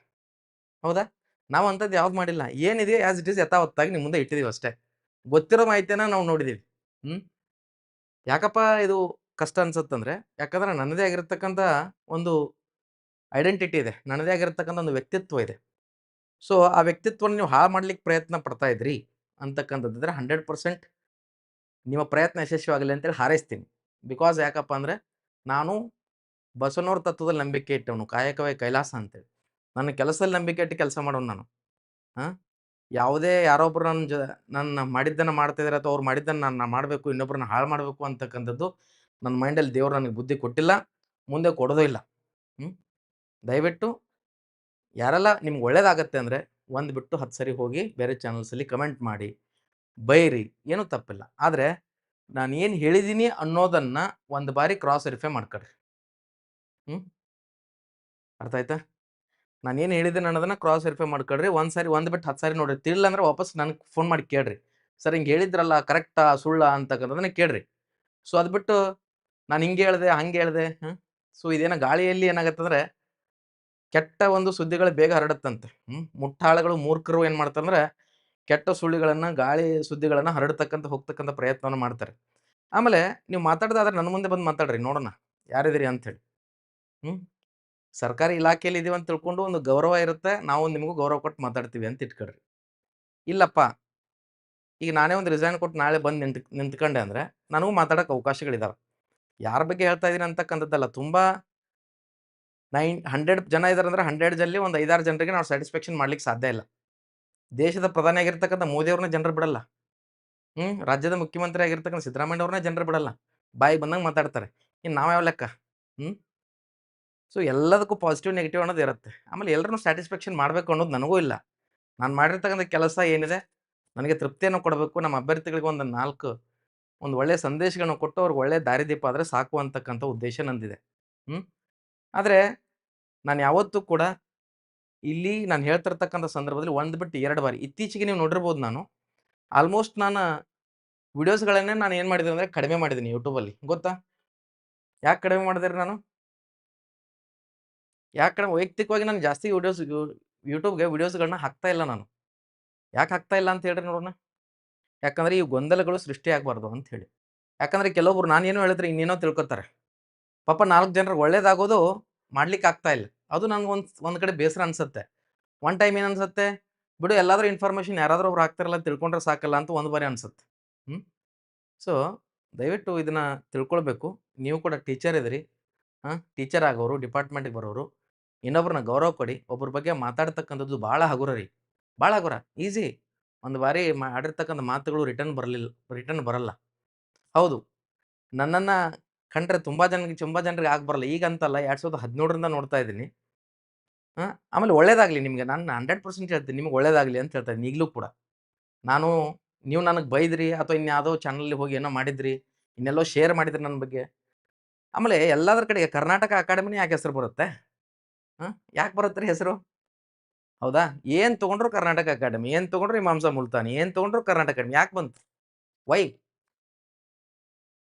ಹೌದಾ? ನಾವು ಅಂಥದ್ದು ಯಾವ್ದು ಮಾಡಿಲ್ಲ. ಏನಿದೆ ಆ್ಯಸ್ ಇಟ್ ಈಸ್ ಯಥಾವತ್ತಾಗಿ ನಿಮ್ಮ ಮುಂದೆ ಇಟ್ಟಿದ್ದೀವಿ ಅಷ್ಟೇ. ಗೊತ್ತಿರೋ ಮಾಹಿತಿಯನ್ನು ನಾವು ನೋಡಿದ್ದೀವಿ ಯಾಕಪ್ಪ ಇದು ಕಷ್ಟ ಅನ್ಸುತ್ತಂದ್ರೆ, ಯಾಕಂದ್ರೆ ನನ್ನದೇ ಆಗಿರತಕ್ಕಂಥ ಒಂದು ಐಡೆಂಟಿಟಿ ಇದೆ. ನನ್ನದೇ ಆಗಿರತಕ್ಕಂಥ ಒಂದು ವ್ಯಕ್ತಿತ್ವ ಇದೆ. ಸೊ, ಆ ವ್ಯಕ್ತಿತ್ವನ ನೀವು ಹಾಳು ಮಾಡ್ಲಿಕ್ಕೆ ಪ್ರಯತ್ನ ಪಡ್ತಾ ಇದ್ರಿ ಅಂತಕ್ಕಂಥದ್ದಿದ್ರೆ ಹಂಡ್ರೆಡ್ ಪರ್ಸೆಂಟ್ ನಿಮ್ಮ ಪ್ರಯತ್ನ ಯಶಸ್ವಿ ಆಗಲಿ ಅಂತೇಳಿ ಹಾರೈಸ್ತೀನಿ. ಬಿಕಾಸ್ ಯಾಕಪ್ಪ ಅಂದರೆ ನಾನು ಬಸವನವ್ರ ತತ್ವದಲ್ಲಿ ನಂಬಿಕೆ ಇಟ್ಟವನು, ಕಾಯಕವೇ ಕೈಲಾಸ ಅಂತೇಳಿ. ನನ್ನ ಕೆಲಸದಲ್ಲಿ ನಂಬಿಕೆ ಇಟ್ಟು ಕೆಲಸ ಮಾಡೋನು ನಾನು. ಹಾಂ? ಯಾವುದೇ ಯಾರೊಬ್ರು ನನ್ನ ಜ, ನನ್ನ ಮಾಡಿದ್ದನ್ನು ಮಾಡ್ತಿದ್ದಾರೆ ಅಥವಾ ಅವ್ರು ಮಾಡಿದ್ದನ್ನು ನಾನು ಮಾಡಬೇಕು, ಇನ್ನೊಬ್ರನ್ನ ಹಾಳು ಮಾಡಬೇಕು ಅಂತಕ್ಕಂಥದ್ದು ನನ್ನ ಮೈಂಡಲ್ಲಿ ದೇವ್ರು ನನಗೆ ಬುದ್ಧಿ ಕೊಟ್ಟಿಲ್ಲ, ಮುಂದೆ ಕೊಡೋದೂ ಇಲ್ಲ. ಹ್ಞೂ ದಯವಿಟ್ಟು ಯಾರೆಲ್ಲ ನಿಮ್ಗೆ ಒಳ್ಳೇದಾಗತ್ತೆ ಅಂದರೆ ಒಂದು ಬಿಟ್ಟು ಹತ್ತು ಸರಿ ಹೋಗಿ ಬೇರೆ ಚಾನಲ್ಸಲ್ಲಿ ಕಮೆಂಟ್ ಮಾಡಿ, ಬೈರಿ, ಏನೂ ತಪ್ಪಿಲ್ಲ. ಆದರೆ ನಾನು ಏನು ಹೇಳಿದ್ದೀನಿ ಅನ್ನೋದನ್ನು ಒಂದು ಬಾರಿ ಕ್ರಾಸ್ ವೆರಿಫೈ ಮಾಡ್ಕೊಳ್ರಿ. ಹ್ಞೂ ಅರ್ಥ ಆಯ್ತಾ? ನಾನು ಏನು ನಾನು ಅದನ್ನ ಕ್ರಾಸ್ ವೆರಿಫೈ ಮಾಡ್ಕೊಳ್ರಿ. ಒಂದು ಸಾರಿ ಒಂದು ಬಿಟ್ಟು ಹತ್ತು ಸಾರಿ ನೋಡ್ರಿ ತಿಳಿಲ್ಲ ಅಂದ್ರೆ ವಾಪಸ್ ನನಗೆ ಫೋನ್ ಮಾಡಿ ಕೇಳ್ರಿ. ಸರ್ ಹಿಂಗೆ ಹೇಳಿದ್ರಲ್ಲ ಕರೆಕ್ಟಾ ಸುಳ್ಳ ಅಂತಕ್ಕಂಥದನ್ನ ಕೇಳ್ರಿ. ಸೊ ಅದು ಬಿಟ್ಟು ನಾನು ಹಿಂಗೆ ಹೇಳಿದೆ, ಹಂಗೆ ಹೇಳಿದೆ ಹಾಂ ಸೊ ಇದೇನೋ ಗಾಳಿಯಲ್ಲಿ ಏನಾಗತ್ತಂದ್ರೆ, ಕೆಟ್ಟ ಒಂದು ಸುದ್ದಿಗಳು ಬೇಗ ಹರಡುತ್ತಂತೆ. ಹ್ಞೂ ಮುಟ್ಟಾಳುಗಳು ಮೂರ್ಖರು ಏನು ಮಾಡ್ತಂದ್ರೆ, ಕೆಟ್ಟ ಸುಳ್ಳುಗಳನ್ನು, ಗಾಳಿ ಸುದ್ದಿಗಳನ್ನು ಹರಡ್ತಕ್ಕಂಥ, ಹೋಗ್ತಕ್ಕಂಥ ಪ್ರಯತ್ನವನ್ನು ಮಾಡ್ತಾರೆ. ಆಮೇಲೆ ನೀವು ಮಾತಾಡ್ದಾದ್ರೆ ನನ್ನ ಮುಂದೆ ಬಂದು ಮಾತಾಡ್ರಿ, ನೋಡೋಣ. ಯಾರಿದ್ದೀರಿ ಅಂಥೇಳಿ ಹ್ಞೂ ಸರ್ಕಾರಿ ಇಲಾಖೆಯಲ್ಲಿ ಇದೀವಿ ಅಂತ ತಿಳ್ಕೊಂಡು ಒಂದು ಗೌರವ ಇರುತ್ತೆ, ನಾವು ನಿಮಗೂ ಗೌರವ ಕೊಟ್ಟು ಮಾತಾಡ್ತೀವಿ ಅಂತ ಇಟ್ಕೊಳ್ರಿ. ಇಲ್ಲಪ್ಪ. ಈಗ ನಾನೇ ಒಂದು ರಿಸೈನ್ ಕೊಟ್ಟು ನಾಳೆ ಬಂದು ನಿಂತ್, ನಿಂತ್ಕೊಂಡೆ ಅಂದರೆ ನನಗೂ ಮಾತಾಡೋಕೆ ಅವಕಾಶಗಳಿದಾವೆ. ಯಾರ ಬಗ್ಗೆ ಹೇಳ್ತಾ ಇದ್ದೀನಿ ಅಂತಕ್ಕಂಥದ್ದಲ್ಲ, ತುಂಬ ನೈನ್, ಹಂಡ್ರೆಡ್ ಜನ ಇದ್ದಾರೆ ಅಂದ್ರೆ ಹಂಡ್ರೆಡ್ ಜಲ್ಲಿ ಒಂದು ಐದಾರು ಜನರಿಗೆ ನಾವು ಸ್ಯಾಟಿಸ್ಫ್ಯಾಕ್ಷನ್ ಮಾಡ್ಲಿಕ್ಕೆ ಸಾಧ್ಯ ಇಲ್ಲ. ದೇಶದ ಪ್ರಧಾನಿ ಆಗಿರ್ತಕ್ಕಂಥ ಮೋದಿಯವ್ರನ್ನ ಜನರು ಬಿಡಲ್ಲ. ಹ್ಞೂ ರಾಜ್ಯದ ಮುಖ್ಯಮಂತ್ರಿ ಆಗಿರ್ತಕ್ಕಂಥ ಸಿದ್ದರಾಮಯ್ಯ ಅವ್ರನ್ನ ಜನರು ಬಿಡಲ್ಲ. ಬಾಯಿಗೆ ಬಂದಂಗೆ ಮಾತಾಡ್ತಾರೆ. ಇನ್ನು ನಾವು ಯಾವ ಲೆಕ್ಕ? ಹ್ಞೂ ಸೊ, ಎಲ್ಲದಕ್ಕೂ ಪಾಸಿಟಿವ್ ನೆಗೆಟಿವ್ ಅನ್ನೋದು ಇರುತ್ತೆ. ಆಮೇಲೆ ಎಲ್ಲರೂ ಸ್ಯಾಟಿಸ್ಫ್ಯಾಕ್ಷನ್ ಮಾಡಬೇಕು ಅನ್ನೋದು ನನಗೂ ಇಲ್ಲ. ನಾನು ಮಾಡಿರ್ತಕ್ಕಂಥ ಕೆಲಸ ಏನಿದೆ, ನನಗೆ ತೃಪ್ತಿಯನ್ನು ಕೊಡಬೇಕು, ನಮ್ಮ ಅಭ್ಯರ್ಥಿಗಳಿಗೆ ಒಂದು ನಾಲ್ಕು, ಒಂದು ಒಳ್ಳೆಯ ಸಂದೇಶಗಳನ್ನು ಕೊಟ್ಟು ಅವ್ರಿಗೆ ಒಳ್ಳೆಯ ದಾರಿದೀಪ ಆದರೆ ಸಾಕು ಅಂತಕ್ಕಂಥ ಉದ್ದೇಶ ನಂದಿದೆ. ಹ್ಞೂ ಆದರೆ ನಾನು ಯಾವತ್ತೂ ಕೂಡ ಇಲ್ಲಿ ನಾನು ಹೇಳ್ತಿರ್ತಕ್ಕಂಥ ಸಂದರ್ಭದಲ್ಲಿ ಒಂದು ಬಿಟ್ಟು ಎರಡು ಬಾರಿ, ಇತ್ತೀಚೆಗೆ ನೀವು ನೋಡಿರ್ಬೋದು ನಾನು ಆಲ್ಮೋಸ್ಟ್ ನಾನು ವಿಡಿಯೋಸ್ಗಳನ್ನೇ ನಾನು ಏನು ಮಾಡಿದ್ದೀನಿ ಅಂದರೆ ಕಡಿಮೆ ಮಾಡಿದ್ದೀನಿ ಯೂಟ್ಯೂಬಲ್ಲಿ ಗೊತ್ತಾ? ಯಾಕೆ ಕಡಿಮೆ ಮಾಡಿದೆ ನಾನು? ಯಾಕೆ ಕಡಿಮೆ ವೈಯಕ್ತಿಕವಾಗಿ ನಾನು ಜಾಸ್ತಿ ವಿಡಿಯೋಸ್ ಯೂಟ್ಯೂಬ್ಗೆ ವಿಡಿಯೋಸ್ಗಳನ್ನ ಹಾಕ್ತಾ ಇಲ್ಲ ನಾನು. ಯಾಕೆ ಹಾಕ್ತಾ ಇಲ್ಲ ಅಂತ ಹೇಳ್ರಿ ನೋಡೋಣ ಯಾಕಂದ್ರೆ ಈ ಗೊಂದಲಗಳು ಸೃಷ್ಟಿ ಆಗಬಾರ್ದು ಅಂತ ಹೇಳಿ. ಯಾಕಂದ್ರೆ ಕೆಲವೊಬ್ರು ನಾನೇನು ಹೇಳಿದ್ರೆ ಇನ್ನೇನೋ ತಿಳ್ಕೊತಾರೆ. ಪಾಪ ನಾಲ್ಕು ಜನರು ಒಳ್ಳೇದಾಗೋದು ಮಾಡ್ಲಿಕ್ಕೆ ಆಗ್ತಾ ಇಲ್ಲ. ಅದು ನನಗೆ ಒಂದು ಒಂದು ಕಡೆ ಬೇಸರ ಅನ್ಸುತ್ತೆ. ಒನ್ ಟೈಮ್ ಏನು ಅನ್ಸುತ್ತೆ? ಬಿಡು ಎಲ್ಲಾದ್ರೂ ಇನ್ಫಾರ್ಮೇಷನ್ ಯಾರಾದ್ರೂ ಅವ್ರು ಹಾಕ್ತಾರಲ್ಲ ತಿಳ್ಕೊಂಡ್ರೆ ಸಾಕಲ್ಲ ಅಂತ ಒಂದು ಬಾರಿ ಅನ್ಸುತ್ತೆ. ಹ್ಞೂ ಸೊ ದಯವಿಟ್ಟು ಇದನ್ನ ತಿಳ್ಕೊಳ್ಬೇಕು. ನೀವು ಕೂಡ ಟೀಚರ್ ಇದ್ದೀರಿ ಟೀಚರ್ ಆಗೋರು, ಡಿಪಾರ್ಟ್ಮೆಂಟ್ಗೆ ಬರೋರು, ಇನ್ನೊಬ್ರನ್ನ ಗೌರವ ಕೊಡಿ ಒಬ್ಬರ ಬಗ್ಗೆ ಮಾತಾಡ್ತಕ್ಕಂಥದ್ದು ಭಾಳ ಹಗುರ ರೀ. ಭಾಳ ಹಗುರ, ಈಸಿ. ಒಂದು ಬಾರಿ ಮಾಡಿರ್ತಕ್ಕಂಥ ಮಾತುಗಳು ರಿಟರ್ನ್ ಬರಲಿಲ್ಲ ರಿಟರ್ನ್ ಬರಲ್ಲ. ಹೌದು. ನನ್ನನ್ನು ಕಂಡ್ರೆ ತುಂಬ ಜನಕ್ಕೆ ತುಂಬ ಜನರಿಗೆ ಆಗಿ ಬರಲ್ಲ. ಈಗ ಅಂತಲ್ಲ, ಎರಡು ಸಾವಿರದ ಹದಿನೇಳರಿಂದ ನೋಡ್ತಾ ಇದ್ದೀನಿ. ಹಾಂ, ಆಮೇಲೆ ಒಳ್ಳೇದಾಗಲಿ ನಿಮಗೆ. ನಾನು ಹಂಡ್ರೆಡ್ ಪರ್ಸೆಂಟ್ ಹೇಳ್ತೀನಿ, ನಿಮ್ಗೆ ಒಳ್ಳೇದಾಗಲಿ ಅಂತ ಹೇಳ್ತಾ ಇದ್ದೀನಿ, ಈಗಲೂ ಕೂಡ. ನಾನು, ನೀವು ನನಗೆ ಬೈದ್ರಿ ಅಥವಾ ಇನ್ಯಾವುದೋ ಚಾನಲಲ್ಲಿ ಹೋಗಿ ಏನೋ ಮಾಡಿದ್ರಿ, ಇನ್ನೆಲ್ಲೋ ಶೇರ್ ಮಾಡಿದ್ರಿ ನನ್ನ ಬಗ್ಗೆ ಆಮೇಲೆ ಎಲ್ಲದರ ಕಡೆಗೆ ಕರ್ನಾಟಕ ಅಕಾಡೆಮಿನೇ ಯಾಕೆ ಹೆಸರು ಬರುತ್ತೆ? ಹಾಂ, ಯಾಕೆ ಬರುತ್ತೆ ರೀ ಹೆಸರು? ಹೌದಾ? ಏನು ತೊಗೊಂಡ್ರು ಕರ್ನಾಟಕ ಅಕಾಡೆಮಿ, ಏನು ತೊಗೊಂಡ್ರು ಮಾಂಸ ಮುಲ್ತಾನಿ, ಏನು ತೊಗೊಂಡ್ರು ಕರ್ನಾಟಕ ಅಕಾಡೆಮಿ, ಯಾಕೆ ಬಂತು? ವೈ?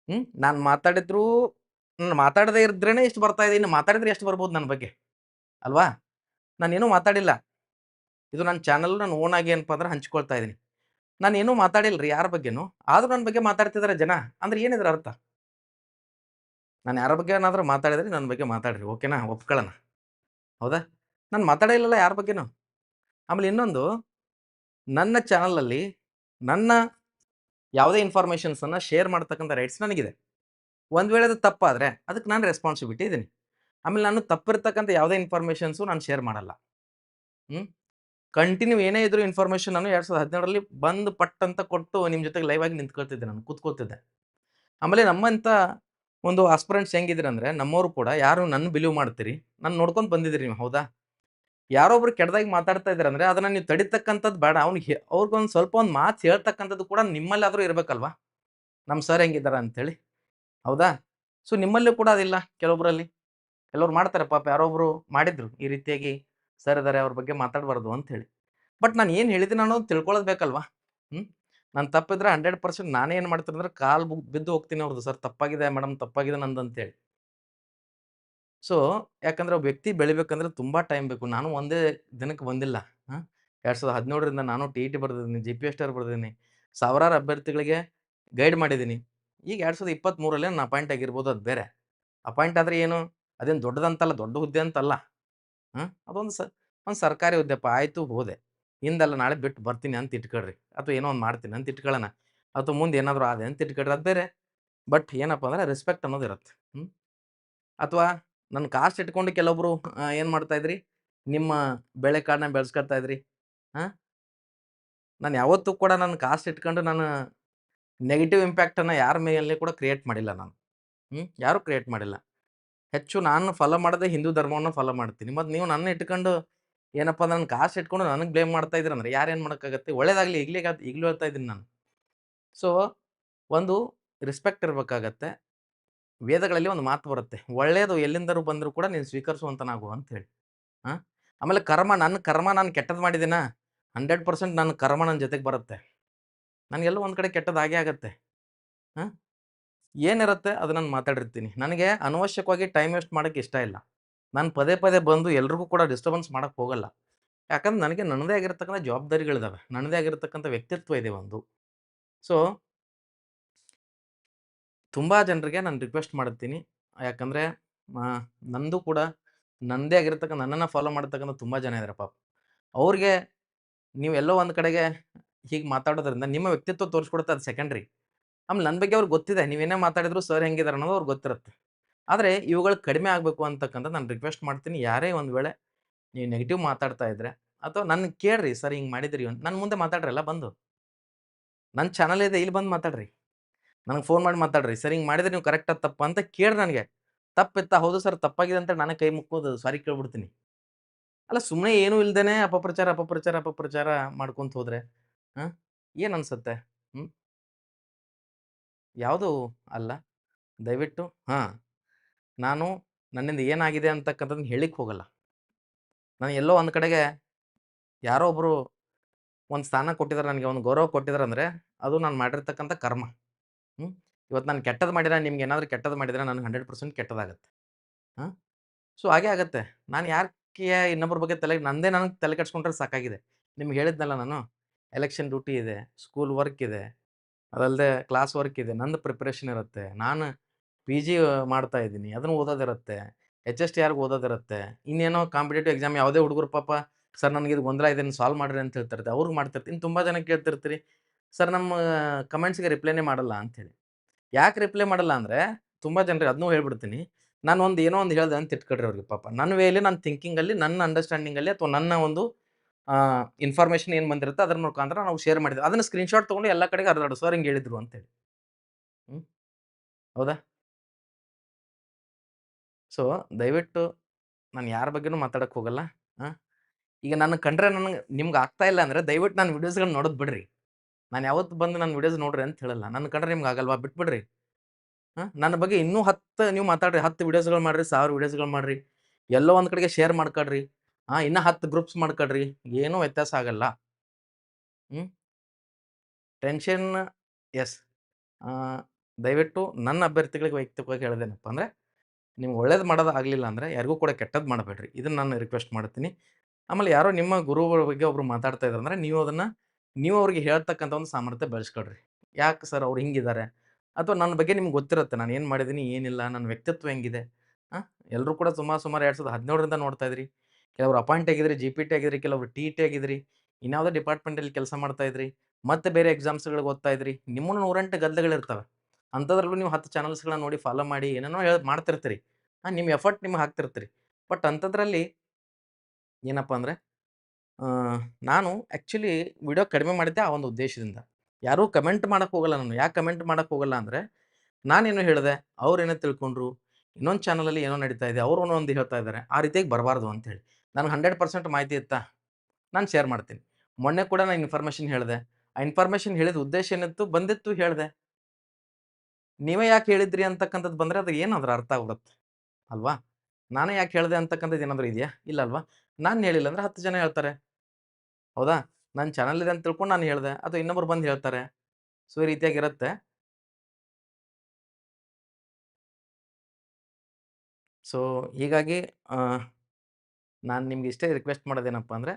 ಹ್ಞೂ ನಾನು ಮಾತಾಡಿದ್ರು, ನಾನು ಮಾತಾಡದೇ ಇದ್ರೇ ಎಷ್ಟು ಬರ್ತಾ ಇದೆ ಮಾತಾಡಿದ್ರೆ ಎಷ್ಟು ಬರ್ಬೋದು ನನ್ನ ಬಗ್ಗೆ? ಅಲ್ವಾ? ನಾನೇನೂ ಮಾತಾಡಿಲ್ಲ. ಇದು ನನ್ನ ಚಾನಲ್ ನಾನು ಓನ್ ಆಗಿ ಏನಪ್ಪ ಅಂದ್ರೆ ಹಂಚ್ಕೊಳ್ತಾ ಇದ್ದೀನಿ ನಾನು ಏನೂ ಮಾತಾಡಿಲ್ಲ ರೀ ಯಾರ ಬಗ್ಗೆನೂ? ಆದರೂ ನನ್ನ ಬಗ್ಗೆ ಮಾತಾಡ್ತಿದ್ದಾರೆ ಜನ. ಅಂದ್ರೆ ಏನಿದ್ರ ಅರ್ಥ? ನಾನು ಯಾರ ಬಗ್ಗೆ ಏನಾದರೂ ಮಾತಾಡಿದ್ರೆ ನನ್ನ ಬಗ್ಗೆ ಮಾತಾಡ್ರಿ, ಓಕೆನಾ? ಒಪ್ಕೊಳ್ಳೋಣ ಹೌದಾ? ನಾನು ಮಾತಾಡೇ ಇಲ್ಲಲ್ಲ ಯಾರ ಬಗ್ಗೆನೂ. ಆಮೇಲೆ ಇನ್ನೊಂದು, ನನ್ನ ಚಾನಲಲ್ಲಿ ನನ್ನ ಯಾವುದೇ ಇನ್ಫಾರ್ಮೇಷನ್ಸನ್ನು ಶೇರ್ ಮಾಡ್ತಕ್ಕಂಥ ರೈಟ್ಸ್ ನನಗಿದೆ. ಒಂದು ವೇಳೆ ಅದು ತಪ್ಪಾದರೆ ಅದಕ್ಕೆ ನಾನು ರೆಸ್ಪಾನ್ಸಿಬಿಲಿಟಿ ಇದ್ದೀನಿ. ಆಮೇಲೆ ನಾನು ತಪ್ಪಿರ್ತಕ್ಕಂಥ ಯಾವುದೇ ಇನ್ಫಾರ್ಮೇಷನ್ಸು ನಾನು ಶೇರ್ ಮಾಡಲ್ಲ. ಹ್ಞೂ ಕಂಟಿನ್ಯೂ ಏನೇ ಇದ್ರು ಇನ್ಫಾರ್ಮೇಷನ್ ನಾನು ಎರಡು ಸಾವಿರದ ಹದಿನೇಳರಲ್ಲಿ ಬಂದು ಪಟ್ ಅಂತ ಕೊಟ್ಟು ನಿಮ್ಮ ಜೊತೆಗೆ ಲೈವ್ ಆಗಿ ನಿಂತ್ಕೊಳ್ತಿದ್ದೆ ನಾನು, ಕೂತ್ಕೊಳ್ತಿದ್ದೆ. ಆಮೇಲೆ ನಮ್ಮಂಥ ಒಂದು ಆಸ್ಪರೆಂಟ್ಸ್ ಹೆಂಗಿದ್ರಿ ಅಂದರೆ ನಮ್ಮವರು ಕೂಡ, ಯಾರು ನನ್ನ ಬಿಲೀವ್ ಮಾಡ್ತೀರಿ? ನಾನು ನೋಡ್ಕೊಂಡು ಬಂದಿದ್ದೀರಿ ನೀವು, ಹೌದಾ? ಯಾರೊಬ್ರು ಕೆಡ್ದಾಗಿ ಮಾತಾಡ್ತಾ ಇದ್ದಾರೆ ಅಂದರೆ, ಅದನ್ನು ನೀವು ತಡಿತಕ್ಕಂಥದ್ದು ಬೇಡ. ಅವ್ನಿಗೆ ಅವ್ರಿಗೊಂದು ಸ್ವಲ್ಪ ಒಂದು ಮಾತು ಹೇಳ್ತಕ್ಕಂಥದ್ದು ಕೂಡ ನಿಮ್ಮಲ್ಲಾದರೂ ಇರಬೇಕಲ್ವಾ? ನಮ್ಮ ಸರ್ ಹೆಂಗಿದ್ದಾರೆ ಅಂಥೇಳಿ ಹೌದಾ? ಸೊ, ನಿಮ್ಮಲ್ಲೂ ಕೂಡ ಅದಿಲ್ಲ ಕೆಲವೊಬ್ಬರಲ್ಲಿ ಕೆಲವ್ರು ಮಾಡ್ತಾರೆ ಪಾಪ, ಯಾರೊಬ್ರು ಮಾಡಿದ್ರು ಈ ರೀತಿಯಾಗಿ ಸರ್ ಇದ್ದಾರೆ ಅವ್ರ ಬಗ್ಗೆ ಮಾತಾಡಬಾರ್ದು ಹೇಳಿ ಬಟ್ ನಾನು ಏನು ಹೇಳಿದ್ದೀನಿ ಅನ್ನೋದು ತಿಳ್ಕೊಳ್ಳೋದು ಬೇಕಲ್ವಾ? ಹ್ಞೂ ನಾನು ತಪ್ಪಿದ್ರೆ ಹಂಡ್ರೆಡ್ ಪರ್ಸೆಂಟ್ ನಾನೇ ಏನು ಮಾಡ್ತೀನಿ ಅಂದ್ರೆ ಕಾಲು ಬಿದ್ದು ಹೋಗ್ತೀನಿ ಅವ್ರದ್ದು ಸರ್ ತಪ್ಪಾಗಿದೆ ಮೇಡಮ್ ತಪ್ಪಾಗಿದೆ ನಂದು ಅಂತೇಳಿ ಸೊ, ಯಾಕಂದ್ರೆ ವ್ಯಕ್ತಿ ಬೆಳಿಬೇಕಂದ್ರೆ ತುಂಬ ಟೈಮ್ ಬೇಕು. ನಾನು ಒಂದೇ ದಿನಕ್ಕೆ ಬಂದಿಲ್ಲ. ಹಾಂ, ಎರಡು ಸಾವಿರದ ಹದಿನೇಳರಿಂದ ನಾನು ಟಿ ಇ ಟಿ ಬರೆದಿದ್ದೀನಿ, G P S T R ಬರೆದಿದ್ದೀನಿ, ಸಾವಿರಾರು ಅಭ್ಯರ್ಥಿಗಳಿಗೆ ಗೈಡ್ ಮಾಡಿದ್ದೀನಿ. ಈಗ ಎರಡು ಸಾವಿರದ ಇಪ್ಪತ್ತ್ಮೂರಲ್ಲೇ ನಾನು ಅಪಾಯಿಂಟ್ ಆಗಿರ್ಬೋದು, ಅದು ಬೇರೆ. ಅಪಾಯಿಂಟ್ ಆದರೆ ಏನು? ಅದೇನು ದೊಡ್ಡದಂತಲ್ಲ, ದೊಡ್ಡ ಹುದ್ದೆ ಅಂತಲ್ಲ. ಹಾಂ, ಅದೊಂದು ಸ, ಒಂದು ಸರ್ಕಾರಿ ಹುದ್ದೆಪ್ಪ, ಆಯಿತು ಹೋದೆ. ಹಿಂದಲ್ಲ ನಾಳೆ ಬಿಟ್ಟು ಬರ್ತೀನಿ ಅಂತ ಇಟ್ಕೊಳ್ರಿ. ಅಥವಾ ಏನೋ ಒಂದು ಮಾಡ್ತೀನಿ ಅಂತ ಇಟ್ಕೊಳ್ಳೋಣ ಅಥವಾ ಮುಂದೆ ಏನಾದರೂ ಆದೆ ಅಂತ ಇಟ್ಕೊಳ್ರಿ. ಅದು ಬೇರೆ. ಬಟ್ ಏನಪ್ಪ ಅಂದರೆ ರೆಸ್ಪೆಕ್ಟ್ ಅನ್ನೋದು ಇರುತ್ತೆ. ಅಥವಾ ನನ್ನ ಕಾಸ್ಟ್ ಇಟ್ಕೊಂಡು ಕೆಲವೊಬ್ರು ಏನು ಮಾಡ್ತಾ ಇದ್ರಿ? ನಿಮ್ಮ ಬೆಳೆ ಕಾಡನ್ನ ಬೆಳೆಸ್ಕೊಳ್ತಾ ಇದ್ರಿ. ಹಾಂ ನಾನು ಯಾವತ್ತೂ ಕೂಡ ನನ್ನ ಕಾಸ್ಟ್ ಇಟ್ಕೊಂಡು ನಾನು ನೆಗೆಟಿವ್ ಇಂಪ್ಯಾಕ್ಟನ್ನು ಯಾರ ಮೇಲೆ ಕೂಡ ಕ್ರಿಯೇಟ್ ಮಾಡಿಲ್ಲ ನಾನು. ಹ್ಞೂ ಯಾರೂ ಕ್ರಿಯೇಟ್ ಮಾಡಿಲ್ಲ. ಹೆಚ್ಚು ನಾನು ಫಾಲೋ ಮಾಡದೆ ಹಿಂದೂ ಧರ್ಮವನ್ನು ಫಾಲೋ ಮಾಡ್ತೀನಿ. ಮತ್ತು ನೀವು ನನ್ನ ಇಟ್ಕೊಂಡು ಏನಪ್ಪ ನನ್ನ ಕಾಸು ಇಟ್ಕೊಂಡು ನನಗೆ ಬ್ಲೇಮ್ ಮಾಡ್ತಾ ಇದ್ರು ಅಂದ್ರೆ ಯಾರೇನು ಮಾಡೋಕ್ಕಾಗತ್ತೆ? ಒಳ್ಳೇದಾಗಲಿ, ಈಗಲೇ ಈಗಲೂ ಹೇಳ್ತಾ ಇದ್ದೀನಿ ನಾನು. ಸೊ ಒಂದು ರೆಸ್ಪೆಕ್ಟ್ ಇರಬೇಕಾಗತ್ತೆ. ವೇದಗಳಲ್ಲಿ ಒಂದು ಮಾತು ಬರುತ್ತೆ. ಒಳ್ಳೆಯದು ಎಲ್ಲಿಂದರೂ ಬಂದರೂ ಕೂಡ ನೀನು ಸ್ವೀಕರಿಸುವಂತನಾಗು ಅಂತ ಹೇಳಿ. ಹಾಂ? ಆಮೇಲೆ ಕರ್ಮ ನನ್ನ ಕರ್ಮ ನಾನು ಕೆಟ್ಟದ್ದು ಮಾಡಿದ್ದೀನ? ಹಂಡ್ರೆಡ್ ಪರ್ಸೆಂಟ್ ನನ್ನ ಕರ್ಮ ನನ್ನ ಜೊತೆಗೆ ಬರುತ್ತೆ. ನನಗೆಲ್ಲೋ ಒಂದು ಕಡೆ ಕೆಟ್ಟದಾಗೇ ಆಗೇ ಆಗತ್ತೆ. ಹಾಂ? ಏನಿರುತ್ತೆ? ಅದು ನಾನು ಮಾತಾಡಿರ್ತೀನಿ. ನನಗೆ ಅನವಶ್ಯಕವಾಗಿ ಟೈಮ್ ವೇಸ್ಟ್ ಮಾಡೋಕ್ಕೆ ಇಷ್ಟ ಇಲ್ಲ. ನಾನು ಪದೇ ಪದೇ ಬಂದು ಎಲ್ರಿಗೂ ಕೂಡ ಡಿಸ್ಟರ್ಬೆನ್ಸ್ ಮಾಡೋಕ್ಕೆ ಹೋಗಲ್ಲ. ಯಾಕಂದ್ರೆ ನನಗೆ ನನ್ನದೇ ಆಗಿರತಕ್ಕಂಥ ಜವಾಬ್ದಾರಿಗಳಿದ್ದಾವೆ ನನ್ನದೇ ಆಗಿರತಕ್ಕಂಥ ವ್ಯಕ್ತಿತ್ವ ಇದೆ ಒಂದು. ಸೊ ತುಂಬ ಜನರಿಗೆ ನಾನು ರಿಕ್ವೆಸ್ಟ್ ಮಾಡ್ತೀನಿ. ಯಾಕಂದರೆ ನಂದು ಕೂಡ ನನ್ನದೇ ಆಗಿರ್ತಕ್ಕಂಥ, ನನ್ನನ್ನು ಫಾಲೋ ಮಾಡ್ತಕ್ಕಂಥ ತುಂಬ ಜನ ಇದ್ದಾರೆ ಪಾಪ. ಅವ್ರಿಗೆ ನೀವೆಲ್ಲೋ ಒಂದು ಕಡೆಗೆ ಹೀಗೆ ಮಾತಾಡೋದ್ರಿಂದ ನಿಮ್ಮ ವ್ಯಕ್ತಿತ್ವ ತೋರಿಸ್ಕೊಡುತ್ತೆ ಅದು ಸೆಕೆಂಡ್ರಿ ಆಮೇಲೆ ನನ್ನ ಬಗ್ಗೆ ಅವ್ರಿಗೆ ಗೊತ್ತಿದೆ. ನೀವೇನೇ ಮಾತಾಡಿದ್ರು ಸರ್ ಹೆಂಗಿದ್ದಾರೆ ಅನ್ನೋದು ಅವ್ರಿಗೆ ಗೊತ್ತಿರುತ್ತೆ. ಆದರೆ ಇವುಗಳು ಕಡಿಮೆ ಆಗಬೇಕು ಅಂತಕ್ಕಂಥ ನಾನು ರಿಕ್ವೆಸ್ಟ್ ಮಾಡ್ತೀನಿ. ಯಾರೇ ಒಂದು ವೇಳೆ ನೀವು ನೆಗೆಟಿವ್ ಮಾತಾಡ್ತಾ ಇದ್ರೆ ಅಥವಾ ನನ್ನ ಕೇಳ್ರಿ, ಸರ್ ಹಿಂಗೆ ಮಾಡಿದ್ರಿ ನನ್ನ ಮುಂದೆ ಮಾತಾಡ್ರಲ್ಲ, ಬಂದು. ನನ್ನ ಚಾನಲ್ ಇದೆ, ಇಲ್ಲಿ ಬಂದು ಮಾತಾಡ್ರಿ. ನನಗೆ ಫೋನ್ ಮಾಡಿ ಮಾತಾಡ್ರಿ. ಸರ್ ಹಿಂಗೆ ಮಾಡಿದ್ರೆ ನೀವು ಕರೆಕ್ಟಾಗಿ ತಪ್ಪ ಅಂತ ಕೇಳಿ ನನಗೆ. ತಪ್ಪಿತ್ತಾ ಹೌದು ಸರ್, ತಪ್ಪಾಗಿದೆ ಅಂತ ನನ್ನ ಕೈ ಮುಕ್ಕೋದು ಸಾರಿ ಕೇಳ್ಬಿಡ್ತೀನಿ. ಅಲ್ಲ ಸುಮ್ಮನೆ ಏನೂ ಇಲ್ದೇನೆ ಅಪಪ್ರಚಾರ ಅಪಪ್ರಚಾರ ಅಪಪ್ರಚಾರ ಮಾಡ್ಕೊಂತ ಹೋದ್ರೆ, ಹಾಂ? ಏನು ಅನ್ಸುತ್ತೆ? ಹ್ಞೂ ಯಾವುದು ಅಲ್ಲ. ದಯವಿಟ್ಟು, ಹಾಂ. ನಾನು ನನ್ನಿಂದ ಏನಾಗಿದೆ ಅಂತಕ್ಕಂಥದ್ದನ್ನ ಹೇಳಿಕ್ಕೆ ಹೋಗಲ್ಲ. ನಾನು ಎಲ್ಲೋ ಒಂದು ಕಡೆಗೆ ಯಾರೋ ಒಬ್ಬರು ಒಂದು ಸ್ಥಾನ ಕೊಟ್ಟಿದ್ದಾರೆ ನನಗೆ ಒಂದು ಗೌರವ ಕೊಟ್ಟಿದ್ದಾರೆ ಅಂದರೆ ಅದು ನಾನು ಮಾಡಿರ್ತಕ್ಕಂಥ ಕರ್ಮ. ಹ್ಞೂ ಇವತ್ತು ನಾನು ಕೆಟ್ಟದ್ದು ಮಾಡಿದ್ರೆ ನಿಮ್ಗೆ ಏನಾದರೂ ಕೆಟ್ಟದ್ದು ಮಾಡಿದರೆ ನನಗೆ ಹಂಡ್ರೆಡ್ ಪರ್ಸೆಂಟ್ ಕೆಟ್ಟದಾಗತ್ತೆ. ಹಾಂ? ಸೊ, ಹಾಗೆ ಆಗುತ್ತೆ. ನಾನು ಯಾಕೆ ಇನ್ನೊಬ್ಬರ ಬಗ್ಗೆ ತಲೆ, ನಂದೇ ನನಗೆ ತಲೆ ಕೆಡ್ಸ್ಕೊಂಡ್ರೆ ಸಾಕಾಗಿದೆ. ನಿಮ್ಗೆ ಹೇಳಿದ್ನಲ್ಲ ನಾನು, ಎಲೆಕ್ಷನ್ ಡ್ಯೂಟಿ ಇದೆ, ಸ್ಕೂಲ್ ವರ್ಕ್ ಇದೆ ಅದಲ್ಲದೆ ಕ್ಲಾಸ್ ವರ್ಕ್ ಇದೆ, ನಂದು ಪ್ರಿಪ್ರೇಷನ್ ಇರುತ್ತೆ. ನಾನು ಪಿ ಜಿ ಮಾಡ್ತಾ ಇದ್ದೀನಿ. ಅದನ್ನು ಓದೋದಿರುತ್ತೆ. ಎಚ್ ಎಸ್ ಟಿ ಆರ್ಗೆ ಓದೋದಿರುತ್ತೆ. ಇನ್ನೇನೋ ಕಾಂಪಿಟೇಟಿವ್ ಎಕ್ಸಾಮ್ ಯಾವುದೇ ಹುಡುಗರು ಪಾಪ, ಸರ್ ನನಗೆ ಇದು ಗೊಂದಲ ಇದೆ ಸಾಲ್ವ್ ಮಾಡಿರಿ ಅಂತ ಹೇಳ್ತಿರ್ತಾರೆ. ಅವ್ರಿಗೆ ಮಾಡ್ತಿರ್ತೀನಿ. ತುಂಬ ಜನ ಕೇಳ್ತಿರ್ತೀರಿ, ಸರ್ ನಮ್ಮ ಕಮೆಂಟ್ಸ್ಗೆ ರಿಪ್ಲೈನೇ ಮಾಡಲ್ಲ ಅಂಥೇಳಿ. ಯಾಕೆ ರಿಪ್ಲೈ ಮಾಡಲ್ಲ ಅಂದರೆ, ತುಂಬ ಜನರಿಗೆ ಅದನ್ನೂ ಹೇಳ್ಬಿಡ್ತೀನಿ. ನಾನು ಒಂದು ಏನೋ ಒಂದು ಹೇಳಿದೆ ಅಂತ ಇಟ್ಕೊಡ್ರಿ ಅವ್ರಿಗೆ ಪಾಪ. ನನ್ನ ವೇಲಿ ನನ್ನ ಥಿಂಕಿಂಗಲ್ಲಿ ನನ್ನ ಅಂಡರ್ಸ್ಟ್ಯಾಂಡಿಂಗಲ್ಲಿ ಅಥವಾ ನನ್ನ ಒಂದು ಇನ್ಫಾರ್ಮೇಷನ್ ಏನು ಬಂದಿರುತ್ತೆ ಅದ್ರ ಮುಖಾಂತರ ನಾವು ಶೇರ್ ಮಾಡಿದ್ವಿ. ಅದನ್ನು ಸ್ಕ್ರೀನ್ಶಾಟ್ ತೊಗೊಂಡು ಎಲ್ಲ ಕಡೆಗೆ ಹರಿದಾಡು ಸರ್ ಹಿಂಗೆ ಹೇಳಿದ್ರು ಅಂತೇಳಿ ಹ್ಞೂ ಹೌದಾ? ಸೊ, ದಯವಿಟ್ಟು ನಾನು ಯಾರ ಬಗ್ಗೆನೂ ಮಾತಾಡಕ್ಕೆ ಹೋಗಲ್ಲ ಈಗ ನನ್ನ ಕಂಡ್ರೆ ನನಗೆ ನಿಮ್ಗೆ ಆಗ್ತಾ ಇಲ್ಲ ಅಂದರೆ ದಯವಿಟ್ಟು ನಾನು ವೀಡಿಯೋಸ್ಗಳನ್ನ ನೋಡೋದು ಬಿಡ್ರಿ. ನಾನು ಯಾವತ್ತು ಬಂದು ನನ್ನ ವೀಡಿಯೋಸ್ ನೋಡ್ರಿ ಅಂತ ಹೇಳಲ್ಲ. ನನ್ನ ಕಂಡ್ರೆ ನಿಮ್ಗೆ ಆಗಲ್ವಾ? ಬಿಟ್ಬಿಡ್ರಿ. ಹಾಂ ನನ್ನ ಬಗ್ಗೆ ಇನ್ನೂ ಹತ್ತು ನೀವು ಮಾತಾಡ್ರಿ, ಹತ್ತು ವೀಡಿಯೋಸ್ಗಳು ಮಾಡಿರಿ, ಸಾವಿರ ವೀಡಿಯೋಸ್ಗಳು ಮಾಡಿರಿ, ಎಲ್ಲೋ ಒಂದು ಕಡೆಗೆ ಶೇರ್ ಮಾಡ್ಕೊಡ್ರಿ ಹಾಂ ಇನ್ನೂ ಹತ್ತು ಗ್ರೂಪ್ಸ್ ಮಾಡ್ಕೊಡ್ರಿ, ಏನೂ ವ್ಯತ್ಯಾಸ ಆಗಲ್ಲ. ಹ್ಞೂ ಟೆನ್ಷನ್, ಎಸ್. ದಯವಿಟ್ಟು ನನ್ನ ಅಭ್ಯರ್ಥಿಗಳಿಗೆ ವೈಯಕ್ತಿಕವಾಗಿ ಹೇಳ್ದೇನಪ್ಪ ಅಂದರೆ ನಿಮ್ಗೆ ಒಳ್ಳೇದು ಮಾಡೋದು ಆಗಲಿಲ್ಲ ಅಂದರೆ ಯಾರಿಗೂ ಕೂಡ ಕೆಟ್ಟದ್ದು ಮಾಡಬೇಡ್ರಿ. ಇದನ್ನು ನಾನು ರಿಕ್ವೆಸ್ಟ್ ಮಾಡ್ತೀನಿ. ಆಮೇಲೆ ಯಾರೋ ನಿಮ್ಮ ಗುರುಗಳ ಬಗ್ಗೆ ಒಬ್ರು ಮಾತಾಡ್ತಾ ಇದ್ದಾರೆ ಅಂದರೆ ನೀವು ಅದನ್ನು, ನೀವು ಅವ್ರಿಗೆ ಹೇಳ್ತಕ್ಕಂಥ ಒಂದು ಸಾಮರ್ಥ್ಯ ಬೆಳೆಸ್ಕೊಳ್ರಿ. ಯಾಕೆ ಸರ್ ಅವ್ರು ಹಿಂಗಿದ್ದಾರೆ ಅಥವಾ ನನ್ನ ಬಗ್ಗೆ ನಿಮ್ಗೆ ಗೊತ್ತಿರುತ್ತೆ, ನಾನು ಏನು ಮಾಡಿದ್ದೀನಿ ಏನಿಲ್ಲ, ನನ್ನ ವ್ಯಕ್ತಿತ್ವ ಹೆಂಗಿದೆ? ಹಾಂ ಎಲ್ಲರೂ ಕೂಡ ಸುಮಾರು ಸುಮಾರು ಎರಡು ಸಾವಿರದ ಹದಿನೇಳರಿಂದ ನೋಡ್ತಾ ಇದ್ರಿ. ಕೆಲವರು ಅಪಾಯಿಂಟ್ ಆಗಿದ್ರಿ ಜಿ ಪಿ ಟಿ ಆಗಿದ್ರಿ, ಕೆಲವರು ಟಿ ಟಿ ಆಗಿದ್ರಿ, ಇನ್ಯಾವುದೋ ಡಿಪಾರ್ಟ್ಮೆಂಟಲ್ಲಿ ಕೆಲಸ ಮಾಡ್ತಾ ಇದ್ರಿ, ಮತ್ತೆ ಬೇರೆ ಎಕ್ಸಾಮ್ಸ್ಗಳಿಗೆ ಓದ್ತಾ ಇದ್ರಿ, ನಿಮ್ಮನ್ನು ನೂರೆಂಟು ಗದ್ದೆಗಳಿರ್ತವೆ. ಅಂಥದ್ರಲ್ಲೂ ನೀವು ಹತ್ತು ಚಾನಲ್ಸ್ಗಳನ್ನ ನೋಡಿ ಫಾಲೋ ಮಾಡಿ ಏನೇನೋ ಹೇಳಿ ಮಾಡ್ತಿರ್ತೀರಿ. ಹಾಂ ನಿಮ್ಮ ಎಫರ್ಟ್ ನಿಮ್ಗೆ ಹಾಕ್ತಿರ್ತೀರಿ. ಬಟ್ ಅಂಥದ್ರಲ್ಲಿ ಏನಪ್ಪ ಅಂದರೆ ನಾನು ಆ್ಯಕ್ಚುಲಿ ವಿಡಿಯೋ ಕಡಿಮೆ ಮಾಡಿದ್ದೆ ಆ ಒಂದು ಉದ್ದೇಶದಿಂದ. ಯಾರೂ ಕಮೆಂಟ್ ಮಾಡೋಕೆ ಹೋಗಲ್ಲ ನಾನು. ಯಾಕೆ ಕಮೆಂಟ್ ಮಾಡೋಕೆ ಹೋಗಲ್ಲ ಅಂದರೆ, ನಾನೇನು ಹೇಳಿದೆ ಅವ್ರೇನೋ ತಿಳ್ಕೊಂಡ್ರು, ಇನ್ನೊಂದು ಚಾನಲಲ್ಲಿ ಏನೋ ನಡೀತಾ ಇದೆ, ಅವರು ಒಂದು ಹೇಳ್ತಾ ಇದ್ದಾರೆ ಆ ರೀತಿಯಾಗಿ ಬರಬಾರ್ದು ಅಂತೇಳಿ ನನಗೆ ಹಂಡ್ರೆಡ್ ಪರ್ಸೆಂಟ್ ಮಾಹಿತಿ ಇತ್ತಾ? ನಾನು ಶೇರ್ ಮಾಡ್ತೀನಿ. ಮೊನ್ನೆ ಕೂಡ ನಾನು ಇನ್ಫಾರ್ಮೇಷನ್ ಹೇಳಿದೆ. ಆ ಇನ್ಫಾರ್ಮೇಷನ್ ಹೇಳಿದ ಉದ್ದೇಶ ಏನಿತ್ತು? ಬಂದಿತ್ತು ಹೇಳಿದೆ. ನೀವೇ ಯಾಕೆ ಹೇಳಿದ್ರಿ ಅಂತಕ್ಕಂಥದ್ದು ಬಂದರೆ ಅದು ಏನಾದ್ರೂ ಅರ್ಥ ಆಗುತ್ತೆ ಅಲ್ವಾ? ನಾನೇ ಯಾಕೆ ಹೇಳಿದೆ ಅಂತಕ್ಕಂಥದ್ದು ಏನಾದರೂ ಇದೆಯಾ? ಇಲ್ಲ ಅಲ್ವಾ? ನಾನು ಹೇಳಿಲ್ಲ ಅಂದ್ರೆ ಹತ್ತು ಜನ ಹೇಳ್ತಾರೆ. ಹೌದಾ? ನನ್ನ ಚಾನಲ್ ಇದೆ ಅಂತ ತಿಳ್ಕೊಂಡು ನಾನು ಹೇಳಿದೆ. ಅಥವಾ ಇನ್ನೊಬ್ರು ಬಂದು ಹೇಳ್ತಾರೆ. ಸೊ, ಈ ರೀತಿಯಾಗಿರುತ್ತೆ. ಸೊ, ಹೀಗಾಗಿ ನಾನು ನಿಮ್ಗೆ ಇಷ್ಟೇ ರಿಕ್ವೆಸ್ಟ್ ಮಾಡೋದೇನಪ್ಪ ಅಂದರೆ,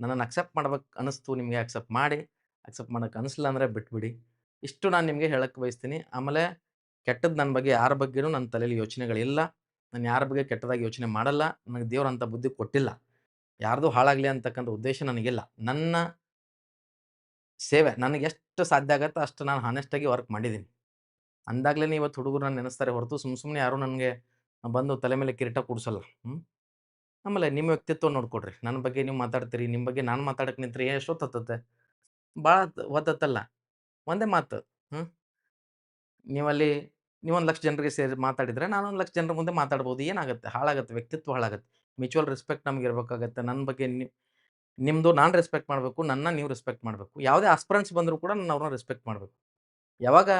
ನನ್ನನ್ನು ಅಕ್ಸೆಪ್ಟ್ ಮಾಡ್ಬೇಕು ಅನ್ನಿಸ್ತು, ನಿಮಗೆ ಅಕ್ಸೆಪ್ಟ್ ಮಾಡಿ ಅಕ್ಸೆಪ್ಟ್ ಮಾಡೋಕ್ಕೆ ಅನಿಸ್ಲಿಲ್ಲ ಅಂದರೆ ಬಿಟ್ಬಿಡಿ. ಇಷ್ಟು ನಾನು ನಿಮಗೆ ಹೇಳಕ್ಕೆ ಬಯಸ್ತೀನಿ. ಆಮೇಲೆ ಕೆಟ್ಟದ್ದು ನನ್ನ ಬಗ್ಗೆ ಯಾರ ಬಗ್ಗೆನೂ ನನ್ನ ತಲೆಯಲ್ಲಿ ಯೋಚನೆಗಳಿಲ್ಲ. ನಾನು ಯಾರ ಬಗ್ಗೆ ಕೆಟ್ಟದಾಗಿ ಯೋಚನೆ ಮಾಡಲ್ಲ. ನನಗೆ ದೇವ್ರು ಅಂಥ ಬುದ್ಧಿ ಕೊಟ್ಟಿಲ್ಲ. ಯಾರ್ದು ಹಾಳಾಗಲಿ ಅಂತಕ್ಕಂಥ ಉದ್ದೇಶ ನನಗಿಲ್ಲ. ನನ್ನ ಸೇವೆ, ನನಗೆ ಎಷ್ಟು ಸಾಧ್ಯ ಆಗತ್ತೋ ಅಷ್ಟು ನಾನು ಹಾನೆಸ್ಟಾಗಿ ವರ್ಕ್ ಮಾಡಿದ್ದೀನಿ. ಅಂದಾಗಲೇ ಇವತ್ತು ಹುಡುಗರು ನನ್ನ ನೆನೆಸ್ತಾರೆ ಹೊರತು ಸುಮ್ಮ ಸುಮ್ಮನೆ ಯಾರೂ ನನಗೆ ಬಂದು ತಲೆ ಮೇಲೆ ಕಿರೀಟ ಕೂಡಿಸಲ್ಲ. ಆಮೇಲೆ ನಿಮ್ಮ ವ್ಯಕ್ತಿತ್ವ ನೋಡ್ಕೊಡ್ರಿ ನನ್ನ ಬಗ್ಗೆ ನೀವು ಮಾತಾಡ್ತೀರಿ ನಿಮ್ಮ ಬಗ್ಗೆ ನಾನು ಮಾತಾಡಕ್ಕೆ ನಿಂತ್ರಿ ಎಷ್ಟೊತ್ತು ಹತ್ತತ್ತೆ ಭಾಳ ಹೊತ್ತತ್ತಲ್ಲ. ಒಂದೇ ಮಾತು ಹ್ಞೂ ನೀವಲ್ಲಿ, ನೀವೊಂದು ಲಕ್ಷ ಜನರಿಗೆ ಸೇರಿ ಮಾತಾಡಿದರೆ ನಾನು ಒಂದು ಲಕ್ಷ ಜನರ ಮುಂದೆ ಮಾತಾಡ್ಬೋದು. ಏನಾಗುತ್ತೆ? ಹಾಳಾಗುತ್ತೆ, ವ್ಯಕ್ತಿತ್ವ ಹಾಳಾಗುತ್ತೆ. ಮ್ಯೂಚುವಲ್ ರೆಸ್ಪೆಕ್ಟ್ ನಮ್ಗೆ ಇರಬೇಕಾಗತ್ತೆ ನನ್ನ ಬಗ್ಗೆ ನಿಮ್ಮದು ನಾನು ರೆಸ್ಪೆಕ್ಟ್ ಮಾಡಬೇಕು, ನನ್ನ ನೀವು ರೆಸ್ಪೆಕ್ಟ್ ಮಾಡಬೇಕು. ಯಾವುದೇ ಆಸ್ಪರೆನ್ಸ್ ಬಂದರೂ ಕೂಡ ನಾನು ಅವ್ರನ್ನ ರೆಸ್ಪೆಕ್ಟ್ ಮಾಡಬೇಕು. ಯಾವಾಗ?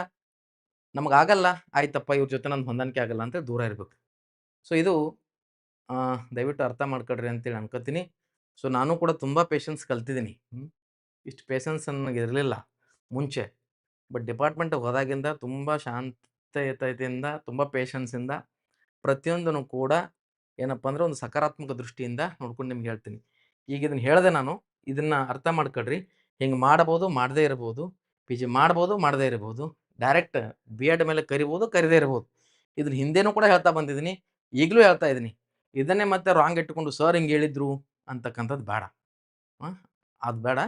ನಮಗೆ ಆಗಲ್ಲ ಆಯ್ತಪ್ಪ, ಇವ್ರ ಜೊತೆ ನನ್ನ ಹೊಂದಾಣಿಕೆ ಆಗಲ್ಲ ಅಂತ ದೂರ ಇರಬೇಕು. ಸೊ, ಇದು ದಯವಿಟ್ಟು ಅರ್ಥ ಮಾಡ್ಕೊಡ್ರಿ ಅಂತೇಳಿ ಅನ್ಕೋತೀನಿ. ಸೊ, ನಾನು ಕೂಡ ತುಂಬ ಪೇಷನ್ಸ್ ಕಲ್ತಿದ್ದೀನಿ. ಇಷ್ಟು ಪೇಷನ್ಸ್ ನನಗೆ ಇರಲಿಲ್ಲ. ಮುಂಚೆ. ಬಟ್ ಡಿಪಾರ್ಟ್ಮೆಂಟ್ ಹೋದಾಗಿಂದ ತುಂಬ ಶಾಂತಯುತೆಯಿಂದ ತುಂಬ ಪೇಷನ್ಸಿಂದ ಪ್ರತಿಯೊಂದನ್ನು ಕೂಡ ಏನಪ್ಪ ಅಂದ್ರೆ ಒಂದು ಸಕಾರಾತ್ಮಕ ದೃಷ್ಟಿಯಿಂದ ನೋಡ್ಕೊಂಡು ನಿಮ್ಗೆ ಹೇಳ್ತೀನಿ. ಈಗ ಇದನ್ನು ಹೇಳಿದೆ ನಾನು, ಇದನ್ನ ಅರ್ಥ ಮಾಡ್ಕೊಳ್ರಿ. ಹಿಂಗೆ ಮಾಡ್ಬೋದು, ಮಾಡದೇ ಇರ್ಬೋದು. ಪಿ ಜಿ ಮಾಡ್ಬೋದು, ಮಾಡದೇ ಇರ್ಬೋದು. ಡೈರೆಕ್ಟ್ ಬಿ ಎಡ್ ಮೇಲೆ ಕರಿಬೋದು, ಕರಿದೇ ಇರ್ಬೋದು. ಇದನ್ನ ಹಿಂದೆನೂ ಕೂಡ ಹೇಳ್ತಾ ಬಂದಿದ್ದೀನಿ. ಈಗಲೂ ಹೇಳ್ತಾ ಇದ್ದೀನಿ. ಇದನ್ನೇ ಮತ್ತೆ ರಾಂಗ್ ಇಟ್ಟುಕೊಂಡು ಸರ್ ಹಿಂಗೆ ಹೇಳಿದ್ರು ಅಂತಕ್ಕಂಥದ್ದು ಬೇಡ. ಅದು ಬೇಡ.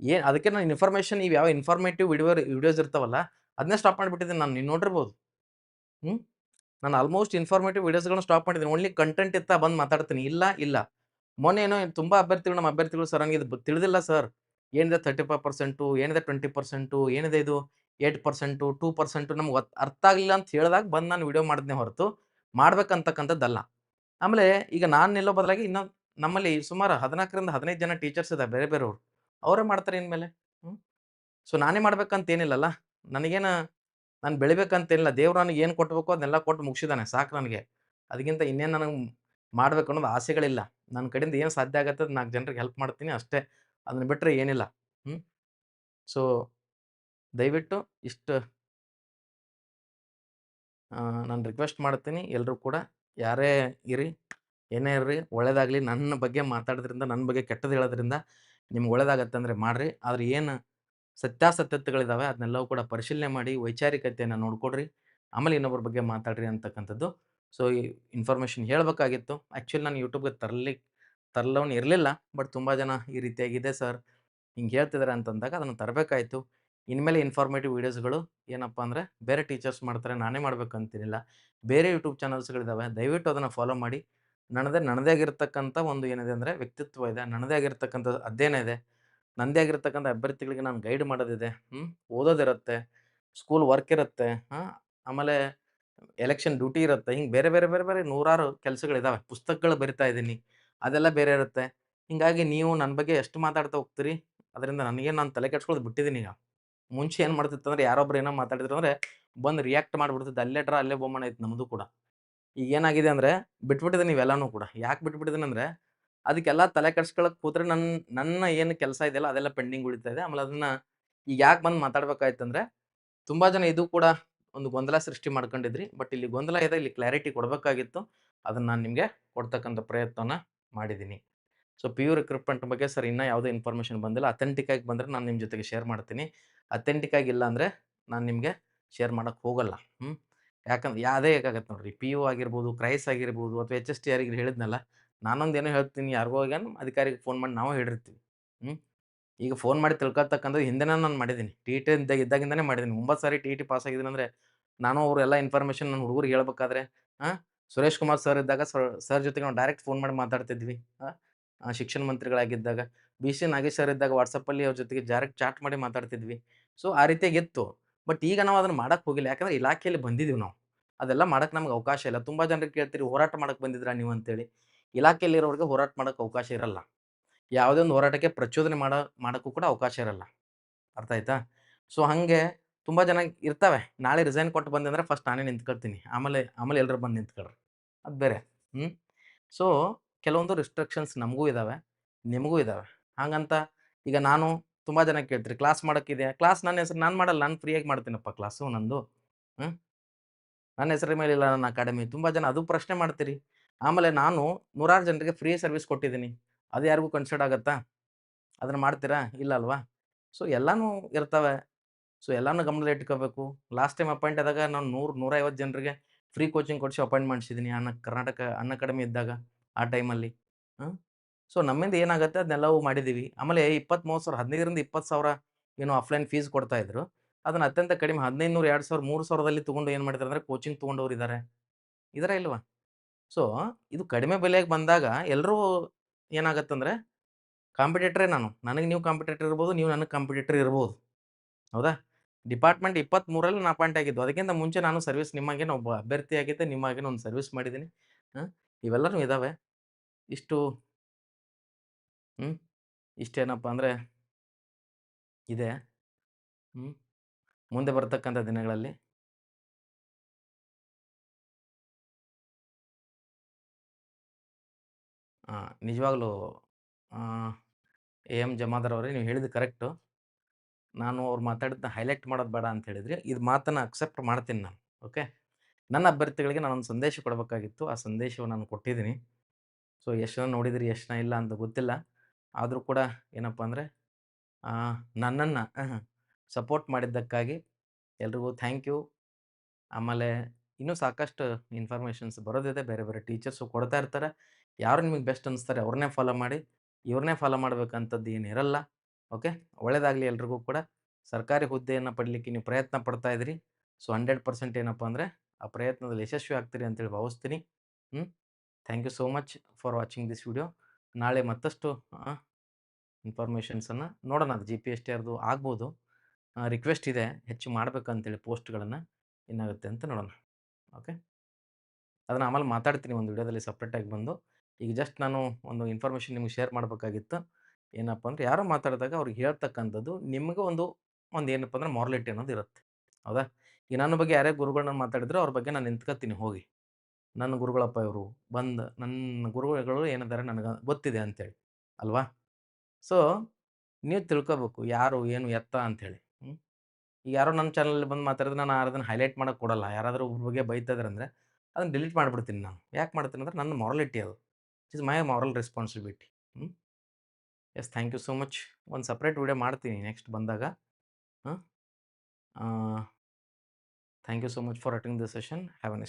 ಏನು ಅದಕ್ಕೆ ನಾನು ಇನ್ಫಾರ್ಮೇಷನ್ ಇವು ಯಾವ ಇನ್ಫಾರ್ಮೇಟಿವ್ ವಿಡಿಯೋ ವಿಡಿಯೋಸ್ ಇರ್ತಾವಲ್ಲ ಅದನ್ನೇ ಸ್ಟಾಪ್ ಮಾಡಿಬಿಟ್ಟಿದ್ದೀನಿ ನಾನು ನೀವು ನೋಡಿರ್ಬೋದು. ಹ್ಞೂ ನಾನು ಆಲ್ಮೋಸ್ಟ್ ಇನ್ಫಾರ್ಮೇಟಿವ್ ವಿಡಿಯೋಸ್ಗಳನ್ನ ಸ್ಟಾಪ್ ಮಾಡಿದ್ದೀನಿ. ಓನ್ಲಿ ಕಂಟೆಂಟ್ ಇತ್ತ ಬಂದು ಮಾತಾಡ್ತೀನಿ. ಇಲ್ಲ ಇಲ್ಲ. ಮೊನ್ನೆ ಏನೋ ತುಂಬ ಅಭ್ಯರ್ಥಿಗಳು, ನಮ್ಮ ಅಭ್ಯರ್ಥಿಗಳು ಸರ್ ನನಗೆ ಇದು ತಿಳಿದಿಲ್ಲ ಸರ್ ಏನಿದೆ ತರ್ಟಿ ಫೈವ್ ಪರ್ಸೆಂಟು ಏನಿದೆ ಟ್ವೆಂಟಿ ಪರ್ಸೆಂಟು ಏನಿದೆ ಇದು ಏಟ್ ಪರ್ಸೆಂಟು ಟೂ ಪರ್ಸೆಂಟು ನಮ್ಗೆ ಅರ್ಥ ಆಗಲಿಲ್ಲ ಅಂತ ಹೇಳಿದಾಗ ಬಂದು ನಾನು ವಿಡಿಯೋ ಮಾಡಿದ್ನೇ ಹೊರತು. ಮಾಡ್ಬೇಕಂತಕ್ಕಂಥದ್ದಲ್ಲ. ಆಮೇಲೆ ಈಗ ನಾನು ನಿಲ್ಲೋ ಬದಲಾಗಿ ಇನ್ನೊಂದು ನಮ್ಮಲ್ಲಿ ಸುಮಾರು ಹದಿನಾಲ್ಕರಿಂದ ಹದಿನೈದು ಜನ ಟೀಚರ್ಸ್ ಇದ್ದಾರೆ, ಬೇರೆ ಬೇರೆಯವರು. ಅವರೇ ಮಾಡ್ತಾರೆ ಇನ್ಮೇಲೆ. ಹ್ಞೂ ಸೊ, ನಾನೇ ಮಾಡ್ಬೇಕಂತ ಏನಿಲ್ಲಲ್ಲ. ನನಗೇನು ನಾನು ಬೆಳಿಬೇಕಂತೇನಿಲ್ಲ ದೇವ್ರು ನನಗೆ ಏನು ಕೊಟ್ಟಬೇಕು ಅದನ್ನೆಲ್ಲ ಕೊಟ್ಟು ಮುಗಿಸಿದಾನೆ ಸಾಕು ನನಗೆ. ಅದಕ್ಕಿಂತ ಇನ್ನೇನು ನನಗೆ ಮಾಡ್ಬೇಕು ಅನ್ನೋದು ಆಸೆಗಳಿಲ್ಲ. ನನ್ನ ಕಡೆಯಿಂದ ಏನು ಸಾಧ್ಯ ಆಗತ್ತೆ ನಾಲ್ಕು ಜನರಿಗೆ ಹೆಲ್ಪ್ ಮಾಡ್ತೀನಿ ಅಷ್ಟೇ. ಅದನ್ನ ಬಿಟ್ಟರೆ ಏನಿಲ್ಲ. ಹ್ಞೂ ಸೊ, ದಯವಿಟ್ಟು ಇಷ್ಟು ನಾನು ರಿಕ್ವೆಸ್ಟ್ ಮಾಡ್ತೀನಿ ಎಲ್ಲರೂ ಕೂಡ. ಯಾರೇ ಇರಿ, ಏನೇ ಇರ್ರಿ, ಒಳ್ಳೇದಾಗಲಿ. ನನ್ನ ಬಗ್ಗೆ ಮಾತಾಡೋದ್ರಿಂದ, ನನ್ನ ಬಗ್ಗೆ ಕೆಟ್ಟದ್ದು ಹೇಳೋದ್ರಿಂದ ನಿಮ್ಗೆ ಒಳ್ಳೇದಾಗತ್ತೆ ಅಂದರೆ ಮಾಡಿರಿ. ಆದ್ರೆ ಏನು ಸತ್ಯಾಸತ್ಯತೆಗಳಿದ್ದಾವೆ ಅದನ್ನೆಲ್ಲವೂ ಕೂಡ ಪರಿಶೀಲನೆ ಮಾಡಿ, ವೈಚಾರಿಕತೆಯನ್ನು ನೋಡ್ಕೊಡ್ರಿ. ಆಮೇಲೆ ಇನ್ನೊಬ್ಬರ ಬಗ್ಗೆ ಮಾತಾಡ್ರಿ ಅಂತಕ್ಕಂಥದ್ದು. ಸೊ, ಈ ಇನ್ಫಾರ್ಮೇಷನ್ ಹೇಳಬೇಕಾಗಿತ್ತು. ಆ್ಯಕ್ಚುಲಿ ನಾನು ಯೂಟ್ಯೂಬ್ಗೆ ತರಲಿ ತರಲವನು ಇರಲಿಲ್ಲ, ಬಟ್ ತುಂಬ ಜನ ಈ ರೀತಿಯಾಗಿದೆ ಸರ್. ಹಿಂಗೆ ಹೇಳ್ತಿದ್ದಾರೆ ಅಂತಂದಾಗ ಅದನ್ನು ತರಬೇಕಾಯ್ತು. ಇನ್ಮೇಲೆ ಇನ್ಫಾರ್ಮೇಟಿವ್ ವೀಡಿಯೋಸ್ಗಳು ಏನಪ್ಪ ಅಂದರೆ, ಬೇರೆ ಟೀಚರ್ಸ್ ಮಾಡ್ತಾರೆ, ನಾನೇ ಮಾಡಬೇಕಂತಿರಲಿಲ್ಲ. ಬೇರೆ ಯೂಟ್ಯೂಬ್ ಚಾನಲ್ಸ್ಗಳಿದ್ದಾವೆ ದಯವಿಟ್ಟು ಅದನ್ನು ಫಾಲೋ ಮಾಡಿ. ನನ್ನದೇ ನನ್ನದೇ ಆಗಿರ್ತಕ್ಕಂಥ ಒಂದು ಏನಿದೆ ಅಂದರೆ ವ್ಯಕ್ತಿತ್ವ ಇದೆ. ನನ್ನದೇ ಆಗಿರ್ತಕ್ಕಂಥ ಅಧ್ಯಯನ ಇದೆ. ನನ್ನದೇ ಆಗಿರ್ತಕ್ಕಂಥ ಅಭ್ಯರ್ಥಿಗಳಿಗೆ ನಾನು ಗೈಡ್ ಮಾಡೋದಿದೆ. ಹ್ಞೂ ಓದೋದಿರುತ್ತೆ. ಸ್ಕೂಲ್ ವರ್ಕ್ ಇರುತ್ತೆ. ಹಾಂ, ಆಮೇಲೆ ಎಲೆಕ್ಷನ್ ಡ್ಯೂಟಿ ಇರುತ್ತೆ. ಹಿಂಗೆ ಬೇರೆ ಬೇರೆ ಬೇರೆ ಬೇರೆ ನೂರಾರು ಕೆಲಸಗಳಿದ್ದಾವೆ ಪುಸ್ತಕಗಳು ಬರಿತಾ ಇದ್ದೀನಿ. ಅದೆಲ್ಲ ಬೇರೆ ಇರುತ್ತೆ. ಹಿಂಗಾಗಿ ನೀವು ನನ್ನ ಬಗ್ಗೆ ಎಷ್ಟು ಮಾತಾಡ್ತಾ ಹೋಗ್ತೀರಿ? ಅದರಿಂದ ನನಗೇನು ನಾನು ತಲೆ ಕೆಡ್ಸ್ಕೊಳ್ಳೋದು ಬಿಟ್ಟಿದ್ದೀನಿ ಈಗ. ಮುಂಚೆ ಏನು ಮಾಡ್ತಿತ್ತು ಅಂದ್ರೆ ಯಾರೊಬ್ರು ಏನೋ ಮಾತಾಡಿದ್ರು ಅಂದರೆ ಬಂದು ರಿಯಾಕ್ಟ್ ಮಾಡಿಬಿಡ್ತಿದ್ದೆ. ಅಲ್ಲೇ ಟ್ರ ಅಲ್ಲೇ ಬೊಮ್ಮಣ ಐತೆ ನಮ್ಮದು ಕೂಡ. ಈಗ ಏನಾಗಿದೆ ಅಂದರೆ ಬಿಟ್ಬಿಟ್ಟಿದೆ ನೀವೆಲ್ಲನೂ ಕೂಡ. ಯಾಕೆ ಬಿಟ್ಬಿಟ್ಟಿದ್ದೀನಿ ಅಂದರೆ ಅದಕ್ಕೆಲ್ಲ ತಲೆ ಕೆಡ್ಸ್ಕೊಳಕ್ಕೆ ಕೂತ್ರೆ ನನ್ನ ನನ್ನ ಏನು ಕೆಲಸ ಇದೆಯಲ್ಲ ಅದೆಲ್ಲ ಪೆಂಡಿಂಗ್ ಉಳಿತಾ ಇದೆ. ಆಮೇಲೆ ಅದನ್ನು ಈಗ ಯಾಕೆ ಬಂದು ಮಾತಾಡ್ಬೇಕಾಯ್ತಂದ್ರೆ ತುಂಬ ಜನ ಇದು ಕೂಡ ಒಂದು ಗೊಂದಲ ಸೃಷ್ಟಿ ಮಾಡ್ಕೊಂಡಿದ್ರಿ. ಬಟ್ ಇಲ್ಲಿ ಗೊಂದಲ ಇದೆ, ಇಲ್ಲಿ ಕ್ಲಾರಿಟಿ ಕೊಡಬೇಕಾಗಿತ್ತು. ಅದನ್ನು ನಾನು ನಿಮಗೆ ಕೊಡ್ತಕ್ಕಂಥ ಪ್ರಯತ್ನ ಮಾಡಿದ್ದೀನಿ. ಸೊ, ಪಿ ಯು ರಿಕ್ರೂಟ್ಮೆಂಟ್ ಬಗ್ಗೆ ಸರ್ ಇನ್ನೂ ಯಾವುದೇ ಇನ್ಫಾರ್ಮೇಷನ್ ಬಂದಿಲ್ಲ, ಅಥೆಂಟಿಕ್ ಆಗಿ ಬಂದರೆ ನಾನು ನಿಮ್ಮ ಜೊತೆಗೆ ಶೇರ್ ಮಾಡ್ತೀನಿ. ಅಥೆಂಟಿಕ್ ಆಗಿಲ್ಲ ಅಂದರೆ ನಾನು ನಿಮಗೆ ಶೇರ್ ಮಾಡೋಕ್ಕೆ ಹೋಗಲ್ಲ. ಹ್ಞೂ ಯಾಕಂದ್ರೆ ಯಾವುದೇ ಹೇಗಾಗತ್ತೆ ನೋಡ್ರಿ. ಪಿ ಯು ಆಗಿರ್ಬೋದು ಕ್ರೈಸ್ ಆಗಿರ್ಬೋದು ಅಥವಾ ಎಚ್ ಎಸ್ ಟಿ ಯಾರಿಗೆ ಹೇಳಿದ್ನಲ್ಲ ನಾನೊಂದೇನೋ ಹೇಳ್ತೀನಿ, ಯಾರಿಗೋ ಹೋಗಿ ಅಧಿಕಾರಿಗೆ ಫೋನ್ ಮಾಡಿ ನಾವು ಹೇಳಿರ್ತೀವಿ. ಹ್ಞೂ ಈಗ ಫೋನ್ ಮಾಡಿ ತಿಳ್ಕೊತಕ್ಕಂಥದ್ದು ಹಿಂದೆನೇ ನಾನು ಮಾಡಿದ್ದೀನಿ. ಟಿ ಟಿ ಇದ್ದಾಗ, ಇದ್ದಾಗಿಂದನೇ ಮಾಡಿದ್ದೀನಿ. ಒಂಬತ್ತು ಸಾರಿ ಟಿ ಟಿ ಪಾಸ್ ಆಗಿದ್ದೀನಿ ಅಂದರೆ ನಾನು ಅವರೆಲ್ಲ ಇನ್ಫಾರ್ಮೇಷನ್ ನನ್ನ ಹುಡುಗರಿಗೆ ಹೇಳ್ಬೇಕಾದ್ರೆ ಹಾಂ ಸುರೇಶ್ ಕುಮಾರ್ ಸರ್ ಇದ್ದಾಗ ಸರ್ ಸರ್ ಜೊತೆಗೆ ನಾವು ಡೈರೆಕ್ಟ್ ಫೋನ್ ಮಾಡಿ ಮಾತಾಡ್ತಿದ್ವಿ ಶಿಕ್ಷಣ ಮಂತ್ರಿಗಳಾಗಿದ್ದಾಗ. ಬಿ ಸಿ ನಾಗೇಶ್ ಸರ್ ಇದ್ದಾಗ ವಾಟ್ಸಪ್ಪಲ್ಲಿ ಅವ್ರ ಜೊತೆಗೆ ಡೈರೆಕ್ಟ್ ಚಾಟ್ ಮಾಡಿ ಮಾತಾಡ್ತಿದ್ವಿ. ಸೊ ಆ ರೀತಿಯಾಗಿ ಇತ್ತು. ಬಟ್ ಈಗ ನಾವು ಅದನ್ನು ಮಾಡಕ್ಕೆ ಹೋಗಿಲ್ಲ. ಯಾಕಂದ್ರೆ ಇಲಾಖೆಯಲ್ಲಿ ಬಂದಿದ್ದೀವಿ ನಾವು. ಅದೆಲ್ಲ ಮಾಡಕ್ಕೆ ನಮ್ಗೆ ಅವಕಾಶ ಇಲ್ಲ. ತುಂಬ ಜನರಿಗೆ ಕೇಳ್ತೀರಿ, ಹೋರಾಟ ಮಾಡಕ್ಕೆ ಬಂದಿದ್ರಾ ನೀವು? ಅಂತೇಳಿ. ಇಲಾಖೆಯಲ್ಲಿರೋರಿಗೆ ಹೋರಾಟ ಮಾಡಕ್ಕೆ ಅವಕಾಶ ಇರಲ್ಲ. ಯಾವುದೇ ಒಂದು ಹೋರಾಟಕ್ಕೆ ಪ್ರಚೋದನೆ ಮಾಡೋ, ಮಾಡೋಕ್ಕೂ ಕೂಡ ಅವಕಾಶ ಇರಲ್ಲ. ಅರ್ಥ ಆಯ್ತಾ? ಸೊ, ಹಾಗೆ ತುಂಬ ಜನ ಇರ್ತವೆ. ನಾಳೆ ರಿಸೈನ್ ಕೊಟ್ಟು ಬಂದೆ ಅಂದರೆ ಫಸ್ಟ್ ನಾನೇ ನಿಂತ್ಕೊಳ್ತೀನಿ. ಆಮೇಲೆ ಆಮೇಲೆ ಎಲ್ಲರೂ ಬಂದು ನಿಂತ್ಕೊಳ್ರಿ. ಅದು ಬೇರೆ. ಹ್ಞೂ ಸೊ, ಕೆಲವೊಂದು ರಿಸ್ಟ್ರಿಕ್ಷನ್ಸ್ ನಮಗೂ ಇದ್ದಾವೆ ನಿಮಗೂ ಇದ್ದಾವೆ ಹಾಗಂತ ಈಗ ನಾನು ತುಂಬ ಜನ ಕೇಳ್ತೀರಿ, ಕ್ಲಾಸ್ ಮಾಡೋಕ್ಕಿದೆ ಕ್ಲಾಸ್ ನನ್ನ ಹೆಸರು, ನಾನು ಮಾಡಲ್ಲ, ನಾನು ಫ್ರೀಯಾಗಿ ಮಾಡ್ತೀನಪ್ಪ ಕ್ಲಾಸು ನಂದು. ಹ್ಞೂ ನನ್ನ ಹೆಸರ ಮೇಲೆ ಇಲ್ಲ ನನ್ನ ಅಕಾಡೆಮಿ. ತುಂಬ ಜನ, ಅದು ಪ್ರಶ್ನೆ ಮಾಡ್ತೀರಿ. ಆಮೇಲೆ ನಾನು ನೂರಾರು ಜನರಿಗೆ ಫ್ರೀ ಸರ್ವಿಸ್ ಕೊಟ್ಟಿದ್ದೀನಿ. ಅದು ಯಾರಿಗೂ ಕನ್ಸಿಡರ್ ಆಗುತ್ತಾ? ಅದನ್ನು ಮಾಡ್ತೀರಾ? ಇಲ್ಲ ಅಲ್ವಾ? ಸೊ, ಎಲ್ಲಾನು ಇರ್ತವೆ. ಸೊ, ಎಲ್ಲನೂ ಗಮನದಲ್ಲಿ ಇಟ್ಕೋಬೇಕು. ಲಾಸ್ಟ್ ಟೈಮ್ ಅಪಾಯಿಂಟ್ ಆದಾಗ ನಾನು ನೂರು, ನೂರೈವತ್ತು ಜನರಿಗೆ ಫ್ರೀ ಕೋಚಿಂಗ್ ಕೊಡಿಸಿ ಅಪಾಯಿಂಟ್ ಮಾಡಿಸಿದ್ದೀನಿ ಅನ್ನ, ಕರ್ನಾಟಕ ಅನ್ನ ಅಕಾಡೆಮಿ ಇದ್ದಾಗ ಆ ಟೈಮಲ್ಲಿ. ಹಾಂ ಸೊ, ನಮ್ಮಿಂದ ಏನಾಗುತ್ತೆ ಅದನ್ನೆಲ್ಲವೂ ಮಾಡಿದ್ದೀವಿ ಆಮೇಲೆ ಇಪ್ಪತ್ತು ಮೂವತ್ತು ಸಾವಿರ, ಹದಿನೈದರಿಂದ ಇಪ್ಪತ್ತು ಸಾವಿರ ಏನು ಆಫ್ಲೈನ್ ಫೀಸ್ ಕೊಡ್ತಾ ಇದ್ರು. ಅದನ್ನು ಅತ್ಯಂತ ಕಡಿಮೆ ಹದಿನೈದು ನೂರು ಎರಡು ಸಾವಿರ, ಮೂರು ಸಾವಿರದಲ್ಲಿ ತೊಗೊಂಡು ಏನು ಮಾಡಿದ್ರು ಅಂದರೆ ಕೋಚಿಂಗ್ ತೊಗೊಂಡವ್ರು ಇದ್ದಾರೆ ಇದರ ಇಲ್ವಾ? ಸೊ, ಇದು ಕಡಿಮೆ ಬೆಲೆಗೆ ಬಂದಾಗ ಎಲ್ಲರೂ ಏನಾಗತ್ತಂದರೆ ಕಾಂಪಿಟೇಟ್ರೇ ನಾನು. ನನಗೆ ನೀವು ಕಾಂಪಿಟೇಟರ್ ಇರ್ಬೋದು, ನೀವು ನನಗೆ ಕಾಂಪಿಟೇಟರ್ ಇರ್ಬೋದು. ಹೌದಾ? ಡಿಪಾರ್ಟ್ಮೆಂಟ್ ಇಪ್ಪತ್ತ್ಮೂರಲ್ಲಿ ನಾನು ಅಪಾಯಿಂಟ್ ಆಗಿದ್ದು. ಅದಕ್ಕಿಂತ ಮುಂಚೆ ನಾನು ಸರ್ವಿಸ್ ನಿಮ್ಮಾಗೇನು ಒಬ್ಬ ಅಭ್ಯರ್ಥಿ ಆಗಿದ್ದೆ, ನಿಮ್ಮಾಗೇನೆ ಒಂದು ಸರ್ವಿಸ್ ಮಾಡಿದ್ದೀನಿ. ಹಾಂ? ಇವೆಲ್ಲನೂ ಇದ್ದಾವೆ ಇಷ್ಟು ಹ್ಞೂ ಇಷ್ಟೇನಪ್ಪ ಅಂದರೆ ಇದೆ. ಹ್ಞೂ ಮುಂದೆ ಬರ್ತಕ್ಕಂಥ ದಿನಗಳಲ್ಲಿ. ಹಾಂ ನಿಜವಾಗ್ಲೂ ಎ ಎಂ ಜಮಾದರ್ ಅವರೇ, ನೀವು ಹೇಳಿದ್ದು ಕರೆಕ್ಟು. ನಾನು ಅವ್ರು ಮಾತಾಡಿದ್ನ ಹೈಲೈಟ್ ಮಾಡೋದು ಬೇಡ ಅಂತ ಹೇಳಿದ್ರಿ. ಇದು ಮಾತನ್ನು ಅಕ್ಸೆಪ್ಟ್ ಮಾಡ್ತೀನಿ ನಾನು, ಓಕೆ? ನನ್ನ ಅಭ್ಯರ್ಥಿಗಳಿಗೆ ನಾನೊಂದು ಸಂದೇಶ ಕೊಡಬೇಕಾಗಿತ್ತು. ಆ ಸಂದೇಶವನ್ನು ನಾನು ಕೊಟ್ಟಿದ್ದೀನಿ. ಸೊ, ಎಷ್ಟು ಜನ ನೋಡಿದ್ರಿ, ಎಷ್ಟು ಇಲ್ಲ ಅಂತ ಗೊತ್ತಿಲ್ಲ. ಆದರೂ ಕೂಡ ಏನಪ್ಪ ಅಂದರೆ ನನ್ನನ್ನು ಸಪೋರ್ಟ್ ಮಾಡಿದ್ದಕ್ಕಾಗಿ ಎಲ್ರಿಗೂ ಥ್ಯಾಂಕ್ ಯು. ಆಮೇಲೆ ಇನ್ನೂ ಸಾಕಷ್ಟು ಇನ್ಫಾರ್ಮೇಷನ್ಸ್ ಬರೋದಿದೆ, ಬೇರೆ ಬೇರೆ ಟೀಚರ್ಸು ಕೊಡ್ತಾ ಇರ್ತಾರೆ. ಯಾರು ನಿಮಗೆ ಬೆಸ್ಟ್ ಅನಿಸ್ತಾರೆ ಅವ್ರನ್ನೇ ಫಾಲೋ ಮಾಡಿ, ಇವ್ರನ್ನೇ ಫಾಲೋ ಮಾಡಬೇಕಂಥದ್ದು ಏನು ಇರಲ್ಲ, ಓಕೆ? ಒಳ್ಳೇದಾಗಲಿ ಎಲ್ರಿಗೂ ಕೂಡ. ಸರ್ಕಾರಿ ಹುದ್ದೆಯನ್ನು ಪಡಲಿಕ್ಕೆ ನೀವು ಪ್ರಯತ್ನ ಪಡ್ತಾ ಇದ್ದೀರಿ ಸೊ, ಹಂಡ್ರೆಡ್ ಪರ್ಸೆಂಟ್ ಏನಪ್ಪ ಅಂದರೆ, ಆ ಪ್ರಯತ್ನದಲ್ಲಿ ಯಶಸ್ವಿ ಆಗ್ತೀರಿ ಅಂತೇಳಿ ಭಾವಿಸ್ತೀನಿ. ಹ್ಞೂ thank you so much for watching this video. ನಾಳೆ ಮತ್ತಷ್ಟು ಇನ್ಫಾರ್ಮೇಷನ್ಸನ್ನು ನೋಡೋಣ. ಅದು ಜಿ ಪಿ ಎಸ್ ಟಿ ಆರ್ದು ಆಗ್ಬೋದು. ರಿಕ್ವೆಸ್ಟ್ ಇದೆ. ಹೆಚ್ಚು ಮಾಡಬೇಕಂತೇಳಿ ಪೋಸ್ಟ್ಗಳನ್ನು ಏನಾಗುತ್ತೆ ಅಂತ ನೋಡೋಣ. ಓಕೆ? ಅದನ್ನು ಆಮೇಲೆ ಮಾತಾಡ್ತೀನಿ ಒಂದು ವಿಡಿಯೋದಲ್ಲಿ ಸಪ್ರೇಟಾಗಿ ಬಂದು. ಈಗ ಜಸ್ಟ್ ನಾನು ಒಂದು ಇನ್ಫಾರ್ಮೇಷನ್ ನಿಮ್ಗೆ ಶೇರ್ ಮಾಡಬೇಕಾಗಿತ್ತು. ಏನಪ್ಪ ಅಂದರೆ ಯಾರೋ ಮಾತಾಡಿದಾಗ ಅವ್ರಿಗೆ ಹೇಳ್ತಕ್ಕಂಥದ್ದು ನಿಮಗೆ ಒಂದು ಒಂದು ಏನಪ್ಪ ಅಂದರೆ ಮಾರಲಿಟಿ ಅನ್ನೋದು ಇರುತ್ತೆ. ಹೌದಾ? ಈಗ ನನ್ನ ಬಗ್ಗೆ ಯಾರೇ ಗುರುಗಳನ್ನ ಮಾತಾಡಿದ್ರೆ ಅವ್ರ ಬಗ್ಗೆ ನಾನು ನಿಂತ್ಕೊತೀನಿ ಹೋಗಿ. ನನ್ನ ಗುರುಗಳಪ್ಪ ಇವರು ಬಂದು ನನ್ನ ಗುರುಗಳು ಏನಿದ್ದಾರೆ ನನಗೆ ಗೊತ್ತಿದೆ ಅಂಥೇಳಿ, ಅಲ್ವಾ? ಸೊ ನೀವು ತಿಳ್ಕೊಬೇಕು ಯಾರು, ಏನು ಎತ್ತ ಅಂಥೇಳಿ ಹ್ಞೂ ಈಗ ಯಾರೋ ನನ್ನ ಚಾನಲಲ್ಲಿ ಬಂದು ಮಾತಾಡಿದ್ರೆ ನಾನು ಅದನ್ನು ಹೈಲೈಟ್ ಮಾಡೋಕ್ಕೆ ಕೊಡಲ್ಲ, ಯಾರಾದರೂ ಒಬ್ರ ಬಗ್ಗೆ ಬೈತಾ ಇದ್ದಾರೆ ಅಂದರೆ ಅದನ್ನು ಡಿಲೀಟ್ ಮಾಡಿಬಿಡ್ತೀನಿ ನಾನು. ಯಾಕೆ ಮಾಡ್ತೀನಿ ಅಂದರೆ ನನ್ನ ಮಾರಲಿಟಿ ಅದು. It is my moral responsibility ಹ್ಞೂ yes thank you so much ಒಂದು ಸಪ್ರೇಟ್ ವಿಡಿಯೋ ಮಾಡ್ತೀನಿ ನೆಕ್ಸ್ಟ್ ಬಂದಾಗ, ಹಾಂ? Thank you so much for attend the session have a